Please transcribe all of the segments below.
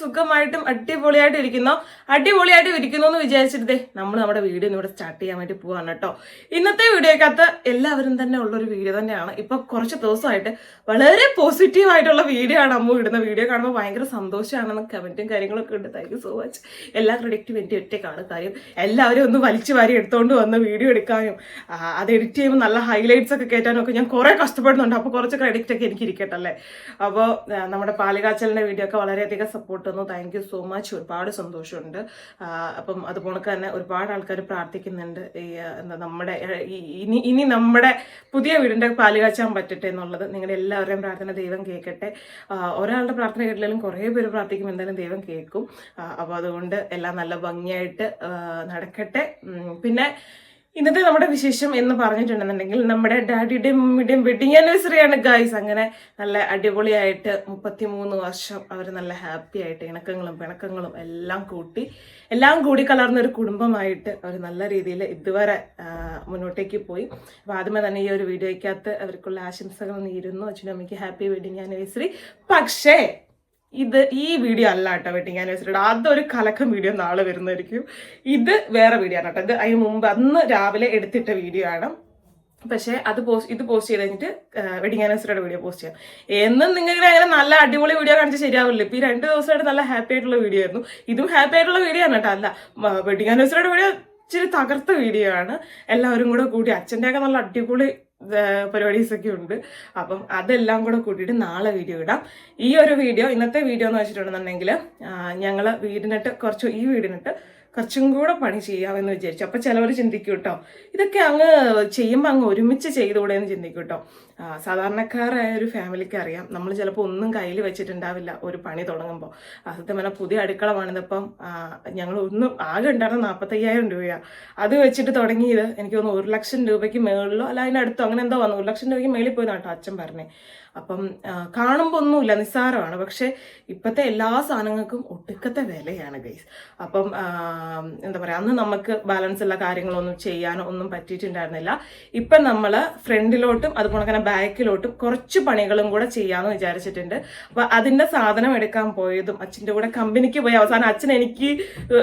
സുഖമായിട്ടും അടിപൊളിയായിട്ട് ഇരിക്കുന്നോ അടിപൊളിയായിട്ട് ഇരിക്കുന്നു എന്ന് വിചാരിച്ചിട്ട് നമ്മൾ നമ്മുടെ വീഡിയോ ഇവിടെ സ്റ്റാർട്ട് ചെയ്യാൻ വേണ്ടി പോവാണ് കേട്ടോ. ഇന്നത്തെ വീഡിയോക്കകത്ത് എല്ലാവരും തന്നെ ഉള്ളൊരു വീഡിയോ തന്നെയാണ്. ഇപ്പൊ കുറച്ച് ദിവസമായിട്ട് വളരെ പോസിറ്റീവ് ആയിട്ടുള്ള വീഡിയോ ആണ് അമ്മ ഇടുന്ന. വീഡിയോ കാണുമ്പോൾ ഭയങ്കര സന്തോഷമാണെന്ന് കമന്റും കാര്യങ്ങളൊക്കെ ഉണ്ട്. താങ്ക് സോ മച്ച് എല്ലാ ക്രെഡിറ്റും എന്റെ ഒറ്റയ്ക്കാണ്. കാര്യം എല്ലാവരും ഒന്ന് വലിച്ചു വാരി എടുത്തുകൊണ്ട് വന്ന് വീഡിയോ എടുക്കാനും അത് എഡിറ്റ് ചെയ്യുമ്പോൾ നല്ല ഹൈലൈറ്റ്സ് ഒക്കെ കയറ്റാനും ഒക്കെ ഞാൻ കുറേ കഷ്ടപ്പെടുന്നുണ്ട്. അപ്പോൾ കുറച്ച് ക്രെഡിറ്റ് ഒക്കെ എനിക്ക് ഇരിക്കട്ടെ അല്ലേ? അപ്പോൾ നമ്മുടെ പാലുകാച്ചലിന്റെ വീഡിയോ ഒക്കെ വളരെയധികം സപ്പോർട്ട് തന്നു. താങ്ക് യു സോ മച്ച് ഒരുപാട് സന്തോഷമുണ്ട്. അപ്പം അതുപോലെ തന്നെ ഒരുപാട് ആൾക്കാർ പ്രാർത്ഥിക്കുന്നുണ്ട്. ഈ എന്താ നമ്മുടെ ഇനി ഇനി നമ്മുടെ പുതിയ വീടിന്റെ പാലുകാച്ചാൻ പറ്റട്ടെ എന്നുള്ളത് നിങ്ങളുടെ എല്ലാവരുടെയും പ്രാർത്ഥന ദൈവം കേൾക്കട്ടെ. ഒരാളുടെ പ്രാർത്ഥന കേട്ടില്ലെങ്കിലും കുറേ പേര് പ്രാർത്ഥിക്കും എന്തായാലും ദൈവം കേൾക്കും. അപ്പോൾ അതുകൊണ്ട് എല്ലാം നല്ല ഭംഗിയായിട്ട് നടക്കട്ടെ. പിന്നെ ഇന്നത്തെ നമ്മുടെ വിശേഷം എന്ന് പറഞ്ഞിട്ടുണ്ടെന്നുണ്ടെങ്കിൽ നമ്മുടെ ഡാഡിയുടെയും മമ്മിയുടെയും വെഡിങ് ആനിവേഴ്സറി ആണ് ഗായ്സ് അങ്ങനെ നല്ല അടിപൊളിയായിട്ട് മുപ്പത്തി മൂന്ന് വർഷം അവർ നല്ല ഹാപ്പി ആയിട്ട് ഇണക്കങ്ങളും പിണക്കങ്ങളും എല്ലാം കൂട്ടി എല്ലാം കൂടി കലർന്ന ഒരു കുടുംബമായിട്ട് അവർ നല്ല രീതിയിൽ ഇതുവരെ മുന്നോട്ടേക്ക് പോയി. അപ്പോൾ ആദ്യമേ തന്നെ ഈ ഒരു വീഡിയോയ്ക്കകത്ത് അവർക്കുള്ള ആശംസകൾ നീരുന്നു. അച്ഛനും അമ്മയ്ക്ക് ഹാപ്പി വെഡിങ് ആനിവേഴ്സറി പക്ഷേ ഇത് ഈ വീഡിയോ അല്ല കേട്ടോ വെഡിങ് ആനിവേഴ്സറിയുടെ. അതൊരു കലക്കം വീഡിയോ നാളെ വരുന്നതായിരിക്കും. ഇത് വേറെ വീഡിയോ ആണ് കേട്ടോ. ഇത് അതിന് മുമ്പ് അന്ന് രാവിലെ എടുത്തിട്ട വീഡിയോ ആണ്. പക്ഷേ അത് പോസ്റ്റ് ഇത് പോസ്റ്റ് ചെയ്ത് കഴിഞ്ഞിട്ട് വെഡിങ് ആനിവേഴ്സറിയുടെ വീഡിയോ പോസ്റ്റ് ചെയ്യാം. എന്നും നിങ്ങൾക്ക് അങ്ങനെ നല്ല അടിപൊളി വീഡിയോ കാണിച്ച് ശരിയാവില്ല. ഇപ്പം ഈ രണ്ട് ദിവസമായിട്ട് നല്ല ഹാപ്പി ആയിട്ടുള്ള വീഡിയോ ആയിരുന്നു. ഇതും ഹാപ്പി ആയിട്ടുള്ള വീഡിയോ ആണ് കേട്ടോ. അല്ല വെഡിങ് ആനിവേഴ്സറിയുടെ വീഡിയോ ഇച്ചിരി തകർത്ത വീഡിയോ ആണ്. എല്ലാവരും കൂടെ കൂടി അച്ഛന്റെയൊക്കെ നല്ല അടിപൊളി പരിപാടീസ് ഒക്കെ ഉണ്ട്. അപ്പം അതെല്ലാം കൂടെ കൂട്ടിയിട്ട് നാളെ വീഡിയോ ഇടാം. ഈ ഒരു വീഡിയോ ഇന്നത്തെ വീഡിയോ എന്ന് വെച്ചിട്ടുണ്ടെന്നുണ്ടെങ്കിൽ ഞങ്ങൾ വീടിനിട്ട് കുറച്ച് ഈ വീടിനിട്ട് കുറച്ചും കൂടെ പണി ചെയ്യാമെന്ന് വിചാരിച്ചു. അപ്പം ചിലവർ ചിന്തിക്കൂട്ടോ കേട്ടോ ഇതൊക്കെ അങ്ങ് ചെയ്യുമ്പോൾ അങ്ങ് ഒരുമിച്ച് ചെയ്തുകൂടെ എന്ന് ചിന്തിക്കും കേട്ടോ ആ, സാധാരണക്കാരായ ഒരു ഫാമിലിക്ക് അറിയാം നമ്മൾ ചിലപ്പോൾ ഒന്നും കയ്യിൽ വെച്ചിട്ടുണ്ടാവില്ല ഒരു പണി തുടങ്ങുമ്പോൾ സത്യം പറഞ്ഞാൽ പുതിയ അടുക്കള പണിതപ്പം ഞങ്ങൾ ഒന്നും ആകെ ഉണ്ടായിരുന്ന നാൽപ്പത്തയ്യായിരം രൂപയാണ് അത് വെച്ചിട്ട് തുടങ്ങിയത് എനിക്ക് തോന്നുന്നു ഒരു ലക്ഷം രൂപയ്ക്ക് മേളിലോ അല്ല അതിനടുത്തോ അങ്ങനെ എന്തോ വന്നു. ഒരു ലക്ഷം രൂപയ്ക്ക് മേളിൽ പോയി കേട്ടോ അച്ഛൻ പറഞ്ഞേ. അപ്പം കാണുമ്പോൾ ഒന്നുമില്ല നിസ്സാരമാണ്. പക്ഷേ ഇപ്പോഴത്തെ എല്ലാ സാധനങ്ങൾക്കും ഒടുക്കത്തെ വിലയാണ് ഗൈസ്. അപ്പം എന്താ പറയുക അന്ന് നമുക്ക് ബാലൻസ് ഉള്ള കാര്യങ്ങളൊന്നും ചെയ്യാനോ ഒന്നും പറ്റിയിട്ടുണ്ടായിരുന്നില്ല. ഇപ്പം നമ്മൾ ഫ്രണ്ടിലോട്ടും അതുപോലെ തന്നെ ബാക്കിലോട്ടും കുറച്ച് പണികളും കൂടെ ചെയ്യാന്ന് വിചാരിച്ചിട്ടുണ്ട്. അപ്പൊ അതിന്റെ സാധനം എടുക്കാൻ പോയതും അച്ഛന്റെ കൂടെ കമ്പനിക്ക് പോയി അവസാനം അച്ഛൻ എനിക്ക്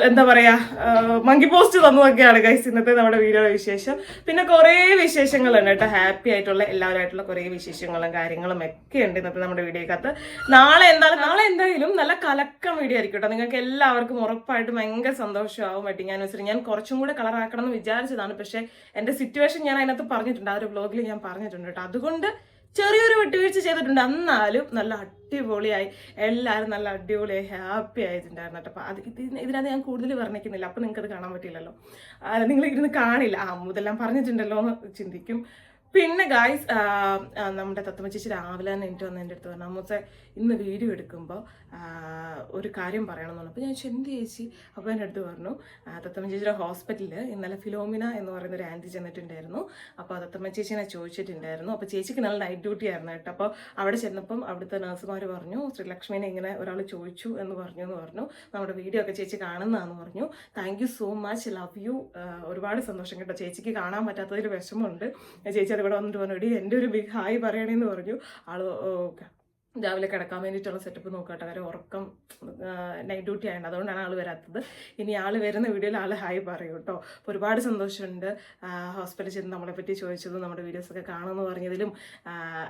എന്താ പറയുക മങ്കി പോസ്റ്റ് തന്നതൊക്കെയാണ് ഗൈസ് ഇന്നത്തെ നമ്മുടെ വീഡിയോയുടെ വിശേഷം. പിന്നെ കുറേ വിശേഷങ്ങളുണ്ട് കേട്ടോ. ഹാപ്പി ആയിട്ടുള്ള എല്ലാവരായിട്ടുള്ള കുറേ വിശേഷങ്ങളും കാര്യങ്ങളും ഒക്കെ ഉണ്ട് ഇന്നത്തെ നമ്മുടെ വീഡിയോക്കകത്ത്. നാളെ എന്തായാലും നാളെ എന്തായാലും നല്ല കലക്കം വീഡിയോ ആയിരിക്കും കേട്ടോ. നിങ്ങൾക്ക് എല്ലാവർക്കും ഉറപ്പായിട്ടും ഭയങ്കര സന്തോഷമാവും വെഡിങ് ആനിവേഴ്സറി ഞാൻ കുറച്ചും കൂടെ കളർ ആക്കണം എന്ന് വിചാരിച്ചതാണ്. പക്ഷേ എന്റെ സിറ്റുവേഷൻ ഞാൻ അതിനകത്ത് പറഞ്ഞിട്ടുണ്ട്. ആ ഒരു വ്ലോഗിൽ ഞാൻ പറഞ്ഞിട്ടുണ്ട് കേട്ടോ. അതുകൊണ്ട് ചെറിയൊരു വിട്ടുവീഴ്ച ചെയ്തിട്ടുണ്ട്. എന്നാലും നല്ല അടിപൊളിയായി. എല്ലാവരും നല്ല അടിപൊളിയായി ഹാപ്പി ആയിട്ടുണ്ടായിരുന്നു കേട്ടോ. അപ്പോൾ അത് ഇതിന് ഇതിനകത്ത് ഞാൻ കൂടുതൽ വർണിക്കുന്നില്ല. അപ്പോൾ നിങ്ങൾക്ക് അത് കാണാൻ പറ്റില്ലല്ലോ നിങ്ങൾ ഇരുന്ന് കാണില്ല. ആ മുതെല്ലാം പറഞ്ഞിട്ടുണ്ടല്ലോ എന്ന് ചിന്തിക്കും. പിന്നെ ഗായ്സ് നമ്മുടെ തത്തമ്മ ചേച്ചി രാവിലെ തന്നെ എനിക്ക് വന്ന് എന്റെ അടുത്ത് പറഞ്ഞു അമ്മൂസെ ഇന്ന് വീഡിയോ എടുക്കുമ്പോൾ ഒരു കാര്യം പറയണം എന്ന് പറഞ്ഞു. അപ്പോൾ ഞാൻ ചോദിച്ചു, ചേച്ചി? അപ്പോൾ എന്റെ അടുത്ത് പറഞ്ഞു തത്തമ്മ ചേച്ചിയുടെ ഹോസ്പിറ്റലിൽ ഇന്നലെ ഫിലോമിന എന്ന് പറയുന്ന ഒരു ആന്റി ചെന്നിട്ടുണ്ടായിരുന്നു അപ്പോൾ തത്തമ്മ ചേച്ചിനെ ചോദിച്ചിട്ടുണ്ടായിരുന്നു. അപ്പോൾ ചേച്ചിക്ക് നല്ല നൈറ്റ് ഡ്യൂട്ടി ആയിരുന്നു കേട്ടോ. അപ്പോൾ അവിടെ ചെന്നപ്പം അവിടുത്തെ നഴ്സുമാർ പറഞ്ഞു ശ്രീലക്ഷ്മിനെ ഇങ്ങനെ ഒരാൾ ചോദിച്ചു എന്ന് പറഞ്ഞു എന്ന് പറഞ്ഞു. നമ്മുടെ വീഡിയോ ഒക്കെ ചേച്ചി കാണുന്നതാന്ന് പറഞ്ഞു. Thank you so much love you ഒരുപാട് സന്തോഷം കേട്ടോ. ചേച്ചിക്ക് കാണാൻ പറ്റാത്തതിൽ വിഷമമുണ്ട്. ചേച്ചി അത് ഇവിടെ വന്നിട്ട് പറഞ്ഞു എന്റെ ഒരു ബിഗ് ഹായ് പറയണേന്ന് പറഞ്ഞു. ആൾ രാവിലെ കിടക്കാൻ വേണ്ടിയിട്ടുള്ള സെറ്റപ്പ് നോക്കട്ടെ. കാര്യം ഉറക്കം നൈറ്റ് ഡ്യൂട്ടി ആയതുകൊണ്ട് അതുകൊണ്ടാണ് ആൾ വരാത്തത്. ഇനി ആൾ വരുന്ന വീഡിയോയിൽ ആൾ ഹായ് പറയും കേട്ടോ. അപ്പോൾ ഒരുപാട് സന്തോഷമുണ്ട്. ഹോസ്പിറ്റലിൽ ചെന്ന് നമ്മളെ പറ്റി ചോദിച്ചതും നമ്മുടെ വീഡിയോസൊക്കെ കാണുമെന്ന് പറഞ്ഞതിലും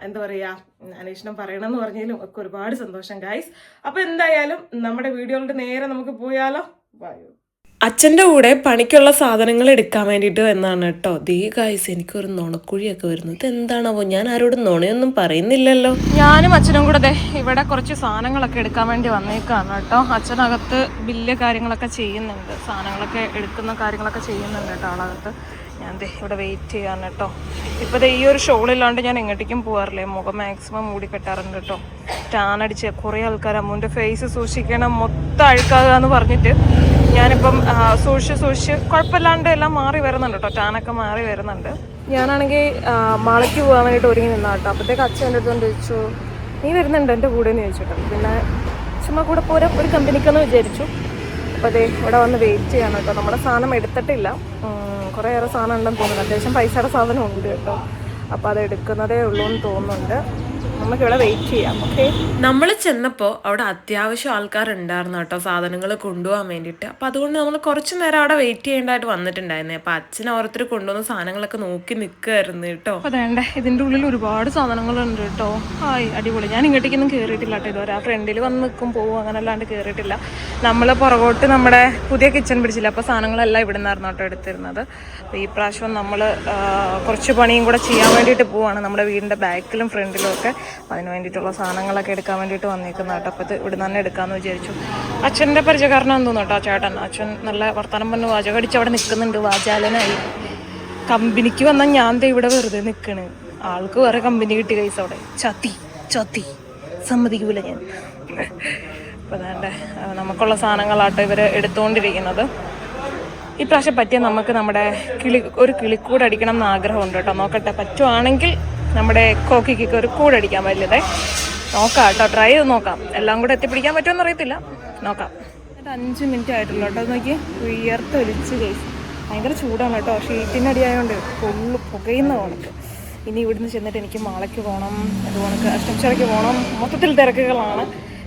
എന്താ പറയുക അന്വേഷണം പറയണമെന്ന് പറഞ്ഞതിലും ഒക്കെ ഒരുപാട് സന്തോഷം ഗായ്സ് അപ്പോൾ എന്തായാലും നമ്മുടെ വീഡിയോകളുടെ നേരെ നമുക്ക് പോയാലോ? വായു അച്ഛന്റെ കൂടെ പണിക്കുള്ള സാധനങ്ങൾ എടുക്കാൻ വേണ്ടിയിട്ട് എന്നാണ് കേട്ടോ. ദീ ഗായ്സ് എനിക്കൊരു നുണക്കുഴിയൊക്കെ വരുന്നത് എന്താണാവോ ഞാൻ ആരോടും നുണയൊന്നും പറയുന്നില്ലല്ലോ. ഞാനും അച്ഛനും കൂടെ ദേ ഇവിടെ കുറച്ച് സാധനങ്ങളൊക്കെ എടുക്കാൻ വേണ്ടി വന്നേക്കാണ് കേട്ടോ. അച്ഛനകത്ത് ബില്ല് കാര്യങ്ങളൊക്കെ ചെയ്യുന്നുണ്ട്. സാധനങ്ങളൊക്കെ എടുക്കുന്ന കാര്യങ്ങളൊക്കെ ചെയ്യുന്നുണ്ട് കേട്ടോ ആളകത്ത്. ഞാൻ ദേ ഇവിടെ വെയിറ്റ് ചെയ്യാണ് കേട്ടോ. ഇപ്പോൾ ദേ ഈ ഒരു ഷോളില്ലാണ്ട് ഞാൻ എങ്ങോട്ടേക്കും പോകാറില്ലേ മുഖം മാക്സിമം മൂടി കെട്ടാറുണ്ട് കേട്ടോ. ടാൻ അടിച്ച് കുറേ ആൾക്കാർ അമ്മൂന്റെ ഫേസ് സൂക്ഷിക്കണം മൊത്തം അഴുക്കാകുക എന്ന് പറഞ്ഞിട്ട് ഞാനിപ്പം സൂക്ഷിച്ച് സൂക്ഷിച്ച് കുഴപ്പമില്ലാണ്ട് എല്ലാം മാറി വരുന്നുണ്ട് കേട്ടോ. ടാനൊക്കെ മാറി വരുന്നുണ്ട്. ഞാനാണെങ്കിൽ മാളയ്ക്ക് പോകാൻ വേണ്ടിയിട്ട് ഒരുങ്ങി നിന്നാ കേട്ടോ. അപ്പോഴത്തേക്ക് അച്ഛൻ എന്റെ ചോദിച്ചു നീ വരുന്നുണ്ട് എന്റെ കൂടെ എന്ന് ചോദിച്ചിട്ട്. പിന്നെ ചുമ്മാ കൂടെ പോരാ ഒരു കമ്പനിക്കെന്ന് വിചാരിച്ചു. അപ്പോൾ അതെ ഇവിടെ വന്ന് വെയിറ്റ് ചെയ്യണം കേട്ടോ. നമ്മുടെ സാധനം എടുത്തിട്ടില്ല. കുറേയേറെ സാധനം ഉണ്ടെന്ന് തോന്നുന്നു അത്യാവശ്യം പൈസയുടെ സാധനം ഉണ്ട് കേട്ടോ. അപ്പോൾ അത് എടുക്കുന്നതേ ഉള്ളൂ എന്ന് തോന്നുന്നുണ്ട്. നമുക്ക് ഇവിടെ വെയിറ്റ് ചെയ്യാം ഓക്കെ നമ്മൾ ചെന്നപ്പോൾ അവിടെ അത്യാവശ്യം ആൾക്കാരുണ്ടായിരുന്നു കേട്ടോ സാധനങ്ങൾ കൊണ്ടുപോകാൻ വേണ്ടിയിട്ട്. അപ്പോൾ അതുകൊണ്ട് നമ്മൾ കുറച്ച് നേരം അവിടെ വെയിറ്റ് ചെയ്യേണ്ടതായിട്ട് വന്നിട്ടുണ്ടായിരുന്നേ. അപ്പോൾ അച്ഛൻ ഓരോരുത്തർ കൊണ്ടുവന്ന സാധനങ്ങളൊക്കെ നോക്കി നിൽക്കുമായിരുന്നു കേട്ടോ. അതേണ്ട ഇതിന്റെ ഉള്ളിൽ ഒരുപാട് സാധനങ്ങളുണ്ട് കേട്ടോ. ആയി അടിപൊളി. ഞാൻ ഇങ്ങോട്ടേക്കൊന്നും കയറിയിട്ടില്ല കേട്ടോ. ഇതുവരെ ആ ഫ്രണ്ടിൽ വന്ന് നിൽക്കും പോകും അങ്ങനെ അല്ലാണ്ട് കയറിയിട്ടില്ല നമ്മൾ പുറകോട്ട് നമ്മുടെ പുതിയ കിച്ചൺ പിടിച്ചില്ല അപ്പോൾ സാധനങ്ങളെല്ലാം ഇവിടെ നിന്നായിരുന്നു കേട്ടോ എടുത്തിരുന്നത്. അപ്പോൾ ഈ പ്രാവശ്യം നമ്മൾ കുറച്ച് പണിയും കൂടെ ചെയ്യാൻ വേണ്ടിയിട്ട് പോവാണ്. നമ്മുടെ വീടിന്റെ ബാക്കിലും ഫ്രണ്ടിലും ഒക്കെ. അപ്പോൾ അതിന് വേണ്ടിയിട്ടുള്ള സാധനങ്ങളൊക്കെ എടുക്കാൻ വേണ്ടിയിട്ട് വന്നിരിക്കുന്ന കേട്ടോ. അപ്പോൾ ഇത് ഇവിടെ തന്നെ എടുക്കാമെന്ന് വിചാരിച്ചു. അച്ഛന്റെ പരിചയകാരണം തോന്നുന്നു കേട്ടോ ചേട്ടൻ. അച്ഛൻ നല്ല വർത്തമാനം പറഞ്ഞു വാചകം അടിച്ച് അവിടെ നിൽക്കുന്നുണ്ട് വാചാലനായി. കമ്പനിക്ക് വന്നാൽ ഞാൻ ദേ ഇവിടെ വെറുതെ നിൽക്കണ് ആൾക്ക് വേറെ കമ്പനി കിട്ടി കൈസ് അവിടെ. ചത്തി ചത്തി സമ്മതിക്കൂല ഞാൻ. അപ്പോൾ അതാണ്ട് നമുക്കുള്ള സാധനങ്ങളാട്ടോ ഇവർ എടുത്തുകൊണ്ടിരിക്കുന്നത് ഈ പ്രാവശ്യം പറ്റിയ നമുക്ക് നമ്മുടെ കിളി ഒരു കിളിക്കൂട് അടിക്കണം എന്ന് ആഗ്രഹമുണ്ട് കേട്ടോ. നോക്കട്ടെ പറ്റുവാണെങ്കിൽ നമ്മുടെ കോക്കിക്ക് ഒരു കൂടടിക്കാൻ പറ്റില്ലേ? നോക്കാം കേട്ടോ ട്രൈ ചെയ്ത് നോക്കാം. എല്ലാം കൂടെ എത്തിപ്പിടിക്കാൻ പറ്റുമെന്ന് അറിയത്തില്ല. നോക്കാം. എന്നിട്ട് അഞ്ച് മിനിറ്റ് ആയിട്ടുള്ളൂ കേട്ടോ. നോക്കി ഉയർത്തൊലിച്ച് കേസ് ഭയങ്കര ചൂടാണ് കേട്ടോ. ഷീറ്റിന്റെ അടിയായതുകൊണ്ട് ഫുള്ള് പുകയുന്ന കണക്ക്. ഇനി ഇവിടുന്ന് ചെന്നിട്ട് എനിക്ക് മാളയ്ക്ക് പോകണം അതുപോലെ അഷ്ടംശാലയ്ക്ക് പോകണം മൊത്തത്തിൽ തിരക്കുകളാണ്.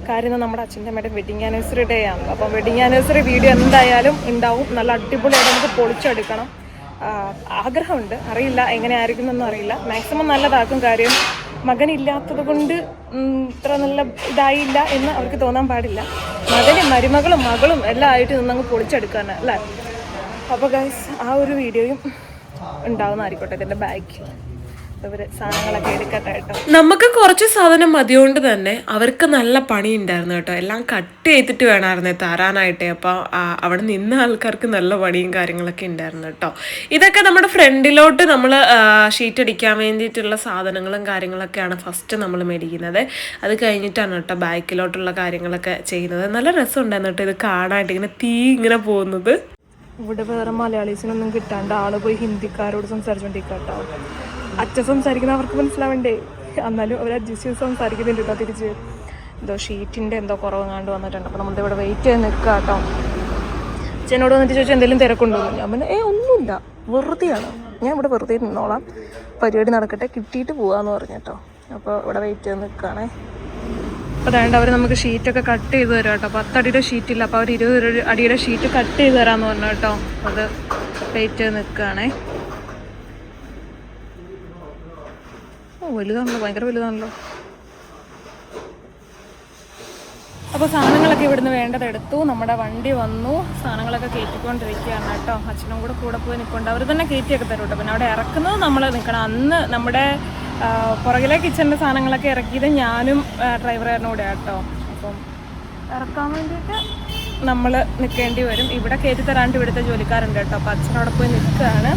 കാര്യം നമ്മുടെ അച്ഛന്റെ അമ്മയുടെ വെഡിങ് ആനിവേഴ്സറി ഡേ ആണ്. അപ്പോൾ വെഡിങ് ആനിവേഴ്സറി വീഡിയോ എന്തായാലും ഉണ്ടാവും. നല്ല അടിപൊളിയായിട്ട് നമുക്ക് പൊളിച്ചെടുക്കണം. ആഗ്രഹമുണ്ട്. അറിയില്ല എങ്ങനെ ആയിരിക്കുമെന്നൊന്നും അറിയില്ല. മാക്സിമം നല്ലതാക്കും കാര്യം. മകനില്ലാത്തത് കൊണ്ട് ഇത്ര നല്ല ഇതായില്ല എന്ന് അവർക്ക് തോന്നാൻ പാടില്ല. മകനും മരുമകളും മകളും എല്ലാം ആയിട്ട് നിന്നങ്ങ് പൊളിച്ചെടുക്കാനാണ് അല്ലേ? അപ്പോൾ ഗൈസ് ആ ഒരു വീഡിയോയും ഉണ്ടാവുന്നതായിരിക്കട്ടെ ഇതിന്റെ ബാഗ് സാധനങ്ങളൊക്കെ എടുക്കട്ടെ കേട്ടോ. നമുക്ക് കുറച്ച് സാധനം മതിയോണ്ട് തന്നെ അവർക്ക് നല്ല പണി ഉണ്ടായിരുന്നു കേട്ടോ. എല്ലാം കട്ട് ചെയ്തിട്ട് വേണമായിരുന്നേ തരാനായിട്ട്. അപ്പോൾ അവിടെ നിന്ന ആൾക്കാർക്ക് നല്ല പണിയും കാര്യങ്ങളൊക്കെ ഉണ്ടായിരുന്നു കേട്ടോ. ഇതൊക്കെ നമ്മുടെ ഫ്രണ്ടിലോട്ട് നമ്മൾ ഷീറ്റ് അടിക്കാൻ വേണ്ടിയിട്ടുള്ള സാധനങ്ങളും കാര്യങ്ങളൊക്കെയാണ് ഫസ്റ്റ് നമ്മൾ മേടിക്കുന്നത്. അത് കഴിഞ്ഞിട്ടാണ് കേട്ടോ ബാക്കിലോട്ടുള്ള കാര്യങ്ങളൊക്കെ ചെയ്യുന്നത്. നല്ല രസമുണ്ടായിരുന്നു കേട്ടോ ഇത് കാണാനായിട്ട്. ഇങ്ങനെ തീ ഇങ്ങനെ പോകുന്നത്. ഇവിടെ വേറെ മലയാളീസിനൊന്നും കിട്ടാണ്ട് ആൾ പോയി ഹിന്ദിക്കാരോട് സംസാരിച്ചോണ്ടിരിക്കട്ടോ. അച്ഛൻ സംസാരിക്കുന്ന അവർക്ക് മനസ്സിലാവണ്ടേ? എന്നാലും അവർ അഡ്ജസ്റ്റ് ചെയ്ത് സംസാരിക്കുന്നുണ്ട് കേട്ടോ തിരിച്ച്. എന്തോ ഷീറ്റിന്റെ എന്തോ കുറവ് കണ്ട് വന്നിട്ടുണ്ട്. അപ്പോൾ നമ്മളിത് ഇവിടെ വെയിറ്റ് ചെയ്ത് നിൽക്കുക കേട്ടോ. അച്ഛനോട് വന്നിട്ട് ചോദിച്ചാൽ എന്തെങ്കിലും തിരക്കുണ്ടോ? ഞാൻ പിന്നെ ഏ ഒന്നുമില്ല. വെറുതെയാണ്. ഞാൻ ഇവിടെ വെറുതെ നിന്നോളാം പരിപാടി നടക്കട്ടെ. കിട്ടിയിട്ട് പോവാന്ന് പറഞ്ഞു കേട്ടോ. അപ്പോൾ ഇവിടെ വെയിറ്റ് ചെയ്ത് നിൽക്കുകയാണേ അപ്പോൾ അതാണ്ട് അവർ നമുക്ക് ഷീറ്റൊക്കെ കട്ട് ചെയ്ത് തരാം കേട്ടോ. പത്തടിയുടെ ഷീറ്റില്ല അപ്പോൾ അവർ ഇരുപത് അടിയുടെ ഷീറ്റ് കട്ട് ചെയ്ത് തരാമെന്ന് പറഞ്ഞു കേട്ടോ. അത് വെയിറ്റ് ചെയ്ത് നിൽക്കുകയാണേ വലുതാണല്ലോ ഭയങ്കര വലുതാണല്ലോ. അപ്പോൾ സാധനങ്ങളൊക്കെ ഇവിടുന്ന് വേണ്ടത് എടുത്തു. നമ്മുടെ വണ്ടി വന്നു. സാധനങ്ങളൊക്കെ കയറ്റിക്കൊണ്ടിരിക്കുകയാണ് കേട്ടോ. അച്ഛനും കൂടെ കൂടെ പോയി നിൽക്കുന്നുണ്ട് അവർ തന്നെ കയറ്റിയൊക്കെ തരും കേട്ടോ. പിന്നെ അവിടെ ഇറക്കുന്നത് നമ്മൾ നിൽക്കണം. അന്ന് നമ്മുടെ പുറകിലെ കിച്ചണിന്റെ സാധനങ്ങളൊക്കെ ഇറക്കിയത് ഞാനും ഡ്രൈവറുകാരനും കൂടെ കേട്ടോ. അപ്പം ഇറക്കാൻ വേണ്ടിയിട്ട് നമ്മൾ നിൽക്കേണ്ടി വരും. ഇവിടെ കയറ്റി തരാണ്ട് ഇവിടുത്തെ ജോലിക്കാരുണ്ട് കേട്ടോ. അപ്പോൾ അച്ഛനവിടെ പോയി നിൽക്കുകയാണ്.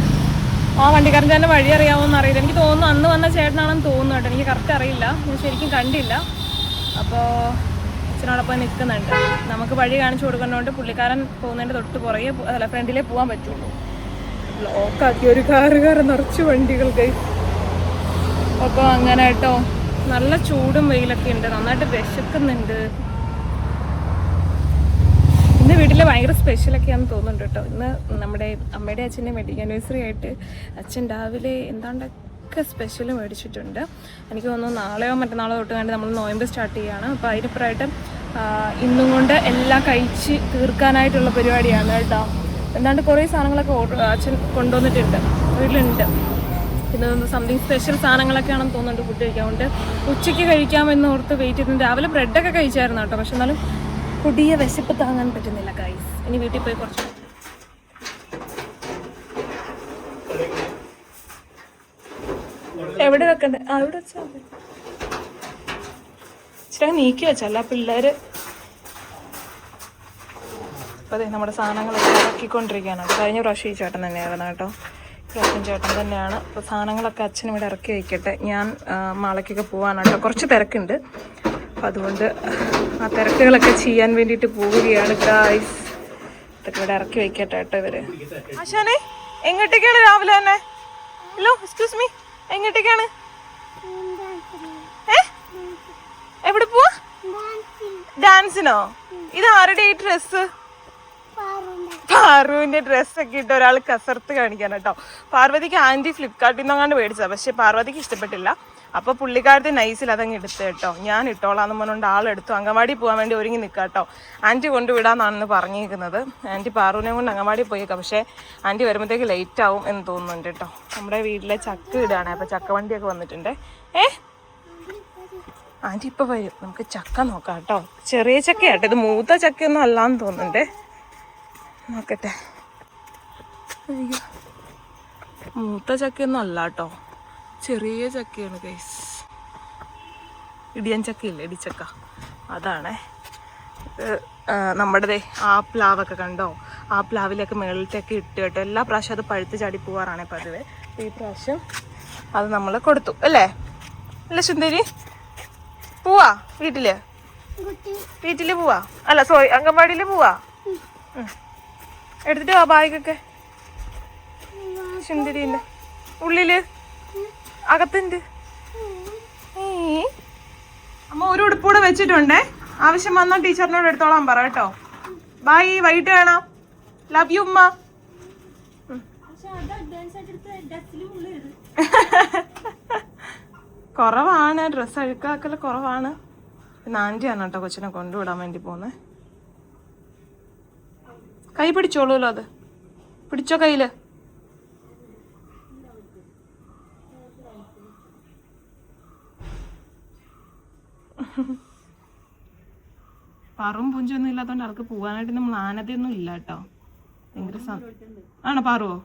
ആ വണ്ടിക്കാരൻ തന്നെ വഴി അറിയാമോന്ന് അറിയില്ല. എനിക്ക് തോന്നുന്നു അന്ന് വന്ന ചേട്ടനാണെന്ന് തോന്നുന്നു കേട്ടോ. എനിക്ക് കറക്റ്റ് അറിയില്ല. ഞാൻ ശരിക്കും കണ്ടില്ല. അപ്പോൾ അച്ഛനോടൊപ്പം നിൽക്കുന്നുണ്ട്. നമുക്ക് വഴി കാണിച്ചു കൊടുക്കുന്നതുകൊണ്ട് പുള്ളിക്കാരൻ പോകുന്നതിന്റെ തൊട്ട് പുറകെ അല്ല ഫ്രണ്ടിലേ പോകാൻ പറ്റുള്ളൂ. ബ്ലോക്കാക്കി ഒരു കാറുകാരൻ നിറച്ച് വണ്ടികൾക്ക് അപ്പോൾ അങ്ങനെ കേട്ടോ. നല്ല ചൂടും വെയിലൊക്കെ ഉണ്ട്. നന്നായിട്ട് വിശക്കുന്നുണ്ട്. ഇന്ന് ഭയങ്കര ഭയങ്കര സ്പെഷ്യലൊക്കെയാണെന്ന് തോന്നുന്നുണ്ട് കേട്ടോ. ഇന്ന് നമ്മുടെ അമ്മയുടെ അച്ഛന്റെ വെഡിങ് ആനിവേഴ്സറി ആയിട്ട് അച്ഛൻ രാവിലെ എന്താണ്ടൊക്കെ സ്പെഷ്യൽ മേടിച്ചിട്ടുണ്ട്. എനിക്ക് തോന്നുന്നു നാളെയോ മറ്റന്നാളോ തൊട്ട് കണ്ട് നമ്മൾ നോയമ്പ് സ്റ്റാർട്ട് ചെയ്യുകയാണ് അപ്പോൾ അതിനിപ്പുറമായിട്ട് ഇന്നും കൊണ്ട് എല്ലാം കഴിച്ച് തീർക്കാനായിട്ടുള്ള പരിപാടിയാണ് കേട്ടോ. എന്താണ്ട് കുറേ സാധനങ്ങളൊക്കെ ഓർഡർ അച്ഛൻ കൊണ്ടുവന്നിട്ടുണ്ട്. വീട്ടിലുണ്ട്. പിന്നെ സംതിങ് സ്പെഷ്യൽ സാധനങ്ങളൊക്കെ ആണെന്ന് തോന്നുന്നുണ്ട് ഫുഡ് കഴിക്കാൻ. കൊണ്ട് ഉച്ചയ്ക്ക് കഴിക്കാമെന്ന് ഓർത്ത് വെയിറ്റ് ചെയ്തിട്ടുണ്ട് രാവിലെ ബ്രെഡൊക്കെ കഴിച്ചായിരുന്നു കേട്ടോ. പക്ഷെ എന്നാലും കൊടിയ വിശപ്പ് താങ്ങാൻ പറ്റുന്നില്ല ഗൈസ് ഇനി വീട്ടിൽ പോയി കുറച്ച് എവിടെ വെക്കണ്ടേ? ആ വെച്ചാൽ ഇച്ചിരി നീക്കി വെച്ചല്ല പിള്ളേര്. അതെ നമ്മുടെ സാധനങ്ങളൊക്കെ ഇറക്കിക്കൊണ്ടിരിക്കുകയാണ്. കഴിഞ്ഞ പ്രാവശ്യം ഈ ചേട്ടൻ തന്നെയായിരുന്നു കേട്ടോ. പ്രാവശ്യം ചേട്ടൻ തന്നെയാണ്. അപ്പോൾ സാധനങ്ങളൊക്കെ അച്ഛനും ഇവിടെ ഇറക്കി വയ്ക്കട്ടെ ഞാൻ മാളയ്ക്കൊക്കെ പോകാനാണ് കേട്ടോ. കുറച്ച് തിരക്കുണ്ട്. അപ്പോൾ അതുകൊണ്ട് ആ തിരക്കുകളൊക്കെ ചെയ്യാൻ വേണ്ടിയിട്ട് പോവുകയാണ് ഗായ്സ് ഇതൊക്കെ ഇവിടെ ഇറക്കി വയ്ക്കട്ടെ കേട്ടോ ഇവർ. ആശാനെ എങ്ങോട്ടേക്കാണ് രാവിലെ തന്നെ? ഹലോ എക്സ്ക്യൂസ് മീ എങ്ങോട്ടേക്കാണ്? എവിടെ പോവാ? ഡാൻസിനോ? ഇത് ആരുടെ ഈ ഡ്രസ്സ് പാർവതിന്റെ ഡ്രസ്സൊക്കെ ഇട്ട് ഒരാൾ കസർത്ത് കാണിക്കാൻ കേട്ടോ. പാർവതിക്ക് ആന്റി ഫ്ലിപ്കാർട്ടിൽ നിന്നങ്ങാണ്ട് മേടിച്ചതാ. പക്ഷെ പാർവതിക്ക് ഇഷ്ടപ്പെട്ടില്ല. അപ്പോൾ പുള്ളിക്കാരത്തെ നൈസിൽ അതങ്ങ് എടുത്ത് കേട്ടോ. ഞാൻ ഇട്ടോളാന്ന് പറഞ്ഞുകൊണ്ട് ആളെടുത്തു അങ്കവാടി പോകാൻ വേണ്ടി ഒരുങ്ങി നിൽക്കുക കേട്ടോ. ആന്റി കൊണ്ടുവിടാന്നാണെന്ന് പറഞ്ഞിരിക്കുന്നത് ആന്റി പാറുവിനെ കൊണ്ട് അങ്കവാടി പോയേക്കാം. പക്ഷേ ആന്റി വരുമ്പോഴത്തേക്ക് ലേറ്റ് ആവും എന്ന് തോന്നുന്നുണ്ട് കേട്ടോ. നമ്മുടെ വീട്ടിലെ ചക്ക ഇടാണ് അപ്പോൾ ചക്ക വണ്ടിയൊക്കെ വന്നിട്ടുണ്ട്. ഏ? ആന്റി ഇപ്പോൾ വരും. നമുക്ക് ചക്ക നോക്കാം കേട്ടോ. ചെറിയ ചക്കയാട്ടോ. ഇത് മൂത്ത ചക്കയൊന്നും അല്ലാന്ന് തോന്നുന്നുണ്ട്. നോക്കട്ടെ. മൂത്ത ചക്കയൊന്നും അല്ല കേട്ടോ. ചെറിയ ചക്കയാണ് ഗൈസ് ഇടിയൻ ചക്കയില്ലേ? ഇടിച്ചക്ക. അതാണേ. നമ്മുടെ ആ പ്ലാവൊക്കെ കണ്ടോ? ആ പ്ലാവിലൊക്കെ മുകളിലത്തേക്ക് ഇട്ട് കേട്ടോ. എല്ലാ പ്രാവശ്യം അത് പഴുത്ത് ചാടി പോവാറാണ് പതിവ്. ഈ പ്രാവശ്യം അത് നമ്മൾ കൊടുത്തു അല്ലേ? അല്ല സുന്ദരി. പോവാ വീട്ടിൽ? വീട്ടിൽ പോവാ? അല്ല സോറി അംഗൻവാടിയിൽ പോവാ. എടുത്തിട്ട് വാ ബാഗൊക്കെ സുന്ദരിന്റെ ഉള്ളിൽ. അകത്തുണ്ട്. അമ്മ ഒരു ഉടുപ്പൂടെ വെച്ചിട്ടുണ്ടേ. ആവശ്യം വന്നാൽ ടീച്ചറിനോട് എടുത്തോളാൻ പറ കേട്ടോ. ബൈ വൈകിട്ട് വേണം ലവ് യു ഉമ്മ. കുറവാണ്. ഡ്രസ് അഴുക്കാക്കൽ കുറവാണ്. പിന്നെ ആണ് കേട്ടോ കൊച്ചിനെ കൊണ്ടുവിടാൻ വേണ്ടി പോകുന്നത് കൈ പിടിച്ചോളൂല്ലോ അത്? പിടിച്ചോ കയ്യിൽ? പറവും പുഞ്ചൊന്നും ഇല്ലാത്തതുകൊണ്ട് അവർക്ക് പോകാനായിട്ട് നമ്മൾ ആനതയൊന്നും ഇല്ല കേട്ടോ. ഭയങ്കര ആണോ പാറുവോ?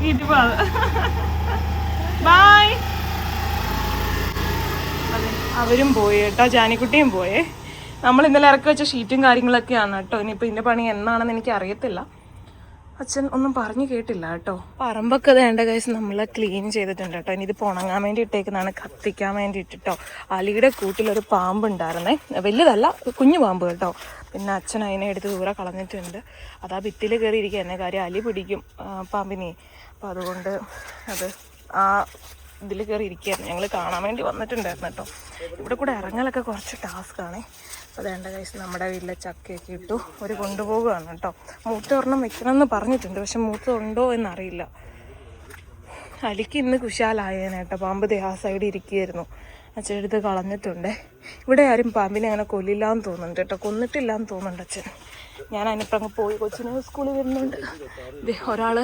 വീട്ടിൽ പോവാ ബൈ അവരും പോയി കേട്ടോ ജാനിക്കുട്ടിയും പോയേ. നമ്മൾ ഇന്നലെ ഇറക്കി വെച്ച ഷീറ്റും കാര്യങ്ങളൊക്കെയാണ് കേട്ടോ. ഇനിയിപ്പോൾ ഇതിന്റെ പണി എന്നാണെന്ന് എനിക്ക് അറിയത്തില്ല അച്ഛൻ ഒന്നും പറഞ്ഞു കേട്ടില്ല കേട്ടോ. പറമ്പൊക്കെ വേണ്ട കേസ് നമ്മൾ ക്ലീൻ ചെയ്തിട്ടുണ്ട് കേട്ടോ. ഇനി ഇത് ഉണങ്ങാൻ വേണ്ടി ഇട്ടേക്കുന്നതാണ് കത്തിക്കാൻ വേണ്ടി ഇട്ടിട്ടോ അലിയുടെ കൂട്ടിലൊരു പാമ്പ് ഉണ്ടായിരുന്നേ വലുതല്ല കുഞ്ഞു പാമ്പ് കേട്ടോ. പിന്നെ അച്ഛൻ അതിനെ എടുത്ത് ദൂരെ കളഞ്ഞിട്ടുണ്ട്. അതാ ഭിത്തിയിൽ കയറി ഇരിക്കുക കാര്യം അലി പിടിക്കും പാമ്പിനെ. അപ്പോൾ അതുകൊണ്ട് അത് ആ ഇതിൽ കയറി ഇരിക്കുകയായിരുന്നു ഞങ്ങൾ കാണാൻ വേണ്ടി വന്നിട്ടുണ്ടായിരുന്നു കേട്ടോ. ഇവിടെ കൂടെ ഇറങ്ങലൊക്കെ കുറച്ച് ടാസ്ക്കാണ് അപ്പോൾ വേണ്ട കൈസ് നമ്മുടെ വീട്ടിലെ ചക്കയൊക്കെ ഇട്ടു. ഒരു കൊണ്ടുപോകുകയാണ് കേട്ടോ. മൂത്ത ഒരെണ്ണം വെക്കണമെന്ന് പറഞ്ഞിട്ടുണ്ട്. പക്ഷെ മൂത്ത ഉണ്ടോ എന്നറിയില്ല. അലിക്ക് ഇന്ന് കുശാലായേനെ കേട്ടോ. പാമ്പ് ആ സൈഡിൽ ഇരിക്കുകയായിരുന്നു. അച്ഛൻ എടുത്ത് കളഞ്ഞിട്ടുണ്ട്. ഇവിടെ ആരും പാമ്പിനെ അങ്ങനെ കൊല്ലില്ല എന്ന് തോന്നുന്നുണ്ട് കേട്ടോ. കൊന്നിട്ടില്ല എന്ന് തോന്നുന്നുണ്ട് അച്ഛൻ. ഞാൻ അതിനിപ്പോൾ അങ്ങ് പോയി. കൊച്ചിന് സ്കൂളിൽ വരുന്നുണ്ട്. ഒരാൾ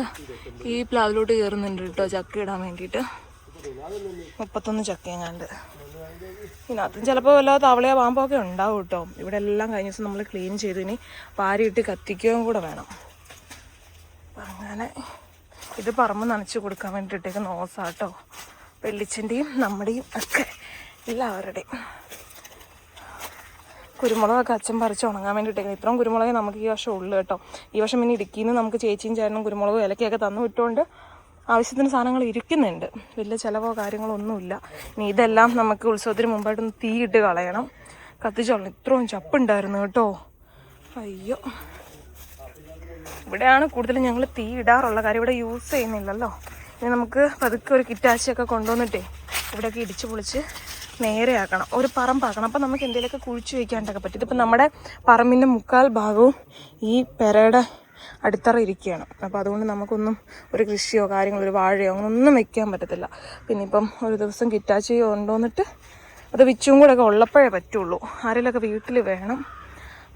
ഈ പ്ലാവിലോട്ട് കയറുന്നുണ്ട് കേട്ടോ ചക്ക ഇടാൻ വേണ്ടിയിട്ട്. മുപ്പത്തൊന്ന് ചക്കയെങ്ങാണ്ട് ഇതിനകത്തും ചിലപ്പോൾ വല്ല തവളയോ പാമ്പോ ഒക്കെ ഉണ്ടാവും കേട്ടോ. ഇവിടെ എല്ലാം കഴിഞ്ഞ ദിവസം നമ്മൾ ക്ലീൻ ചെയ്തു. ഇനി പാരിയിട്ട് കത്തിക്കുകയും കൂടെ വേണം. അങ്ങനെ ഇത് പറമ്പ് നനച്ച് കൊടുക്കാൻ വേണ്ടിയിട്ടേക്ക് നോസാട്ടോ. വെള്ളിച്ചന്റെയും നമ്മുടെയും ഒക്കെ എല്ലാവരുടെയും. കുരുമുളകൊക്കെ അച്ഛൻ പറിച്ച് ഉണങ്ങാൻ വേണ്ടിയിട്ടേക്കുന്നത് ഇത്രയും കുരുമുളകേ നമുക്ക് ഈ വർഷം ഉള്ളു കേട്ടോ. ഈ വർഷം പിന്നെ ഇടുക്കിയിൽ നിന്ന് നമുക്ക് ചേച്ചിയും ചേട്ടനും കുരുമുളകും ഇലക്കൊക്കെ തന്നു വിട്ടുകൊണ്ട് ആവശ്യത്തിന് സാധനങ്ങൾ ഇരിക്കുന്നുണ്ട്. വലിയ ചിലവോ കാര്യങ്ങളോ ഒന്നുമില്ല. ഇനി ഇതെല്ലാം നമുക്ക് ഉത്സവത്തിന് മുമ്പായിട്ടൊന്ന് തീയിട്ട് കളയണം. കത്തിച്ചോളണം. ഇത്രയും ചപ്പുണ്ടായിരുന്നു കേട്ടോ. അയ്യോ. ഇവിടെയാണ് കൂടുതലും ഞങ്ങൾ തീ ഇടാറുള്ള കാര്യം. ഇവിടെ യൂസ് ചെയ്യുന്നില്ലല്ലോ. ഇനി നമുക്ക് പതുക്കെ ഒരു കിറ്റാച്ചിയൊക്കെ കൊണ്ടുവന്നിട്ടേ ഇവിടെയൊക്കെ ഇടിച്ച് പൊളിച്ച് നേരെയാക്കണം. ഒരു പറമ്പാക്കണം. അപ്പം നമുക്ക് എന്തെങ്കിലുമൊക്കെ കുഴിച്ചു വയ്ക്കാണ്ടൊക്കെ പറ്റും. ഇതിപ്പോൾ നമ്മുടെ പറമ്പിന്റെ മുക്കാൽ ഭാഗവും ഈ പെരയുടെ അടിത്തറ ഇരിക്കുകയാണ് അപ്പോൾ അതുകൊണ്ട് നമുക്കൊന്നും ഒരു കൃഷിയോ കാര്യങ്ങളോ ഒരു വാഴയോ അങ്ങനെ ഒന്നും വെക്കാൻ പറ്റത്തില്ല. പിന്നെ ഇപ്പം ഒരു ദിവസം കിറ്റാച്ചി എന്നിട്ട് അത് വിച്ചും കൂടെ ഒക്കെ ഉള്ളപ്പോഴേ പറ്റുള്ളൂ. ആരെങ്കിലൊക്കെ വീട്ടിൽ വേണം.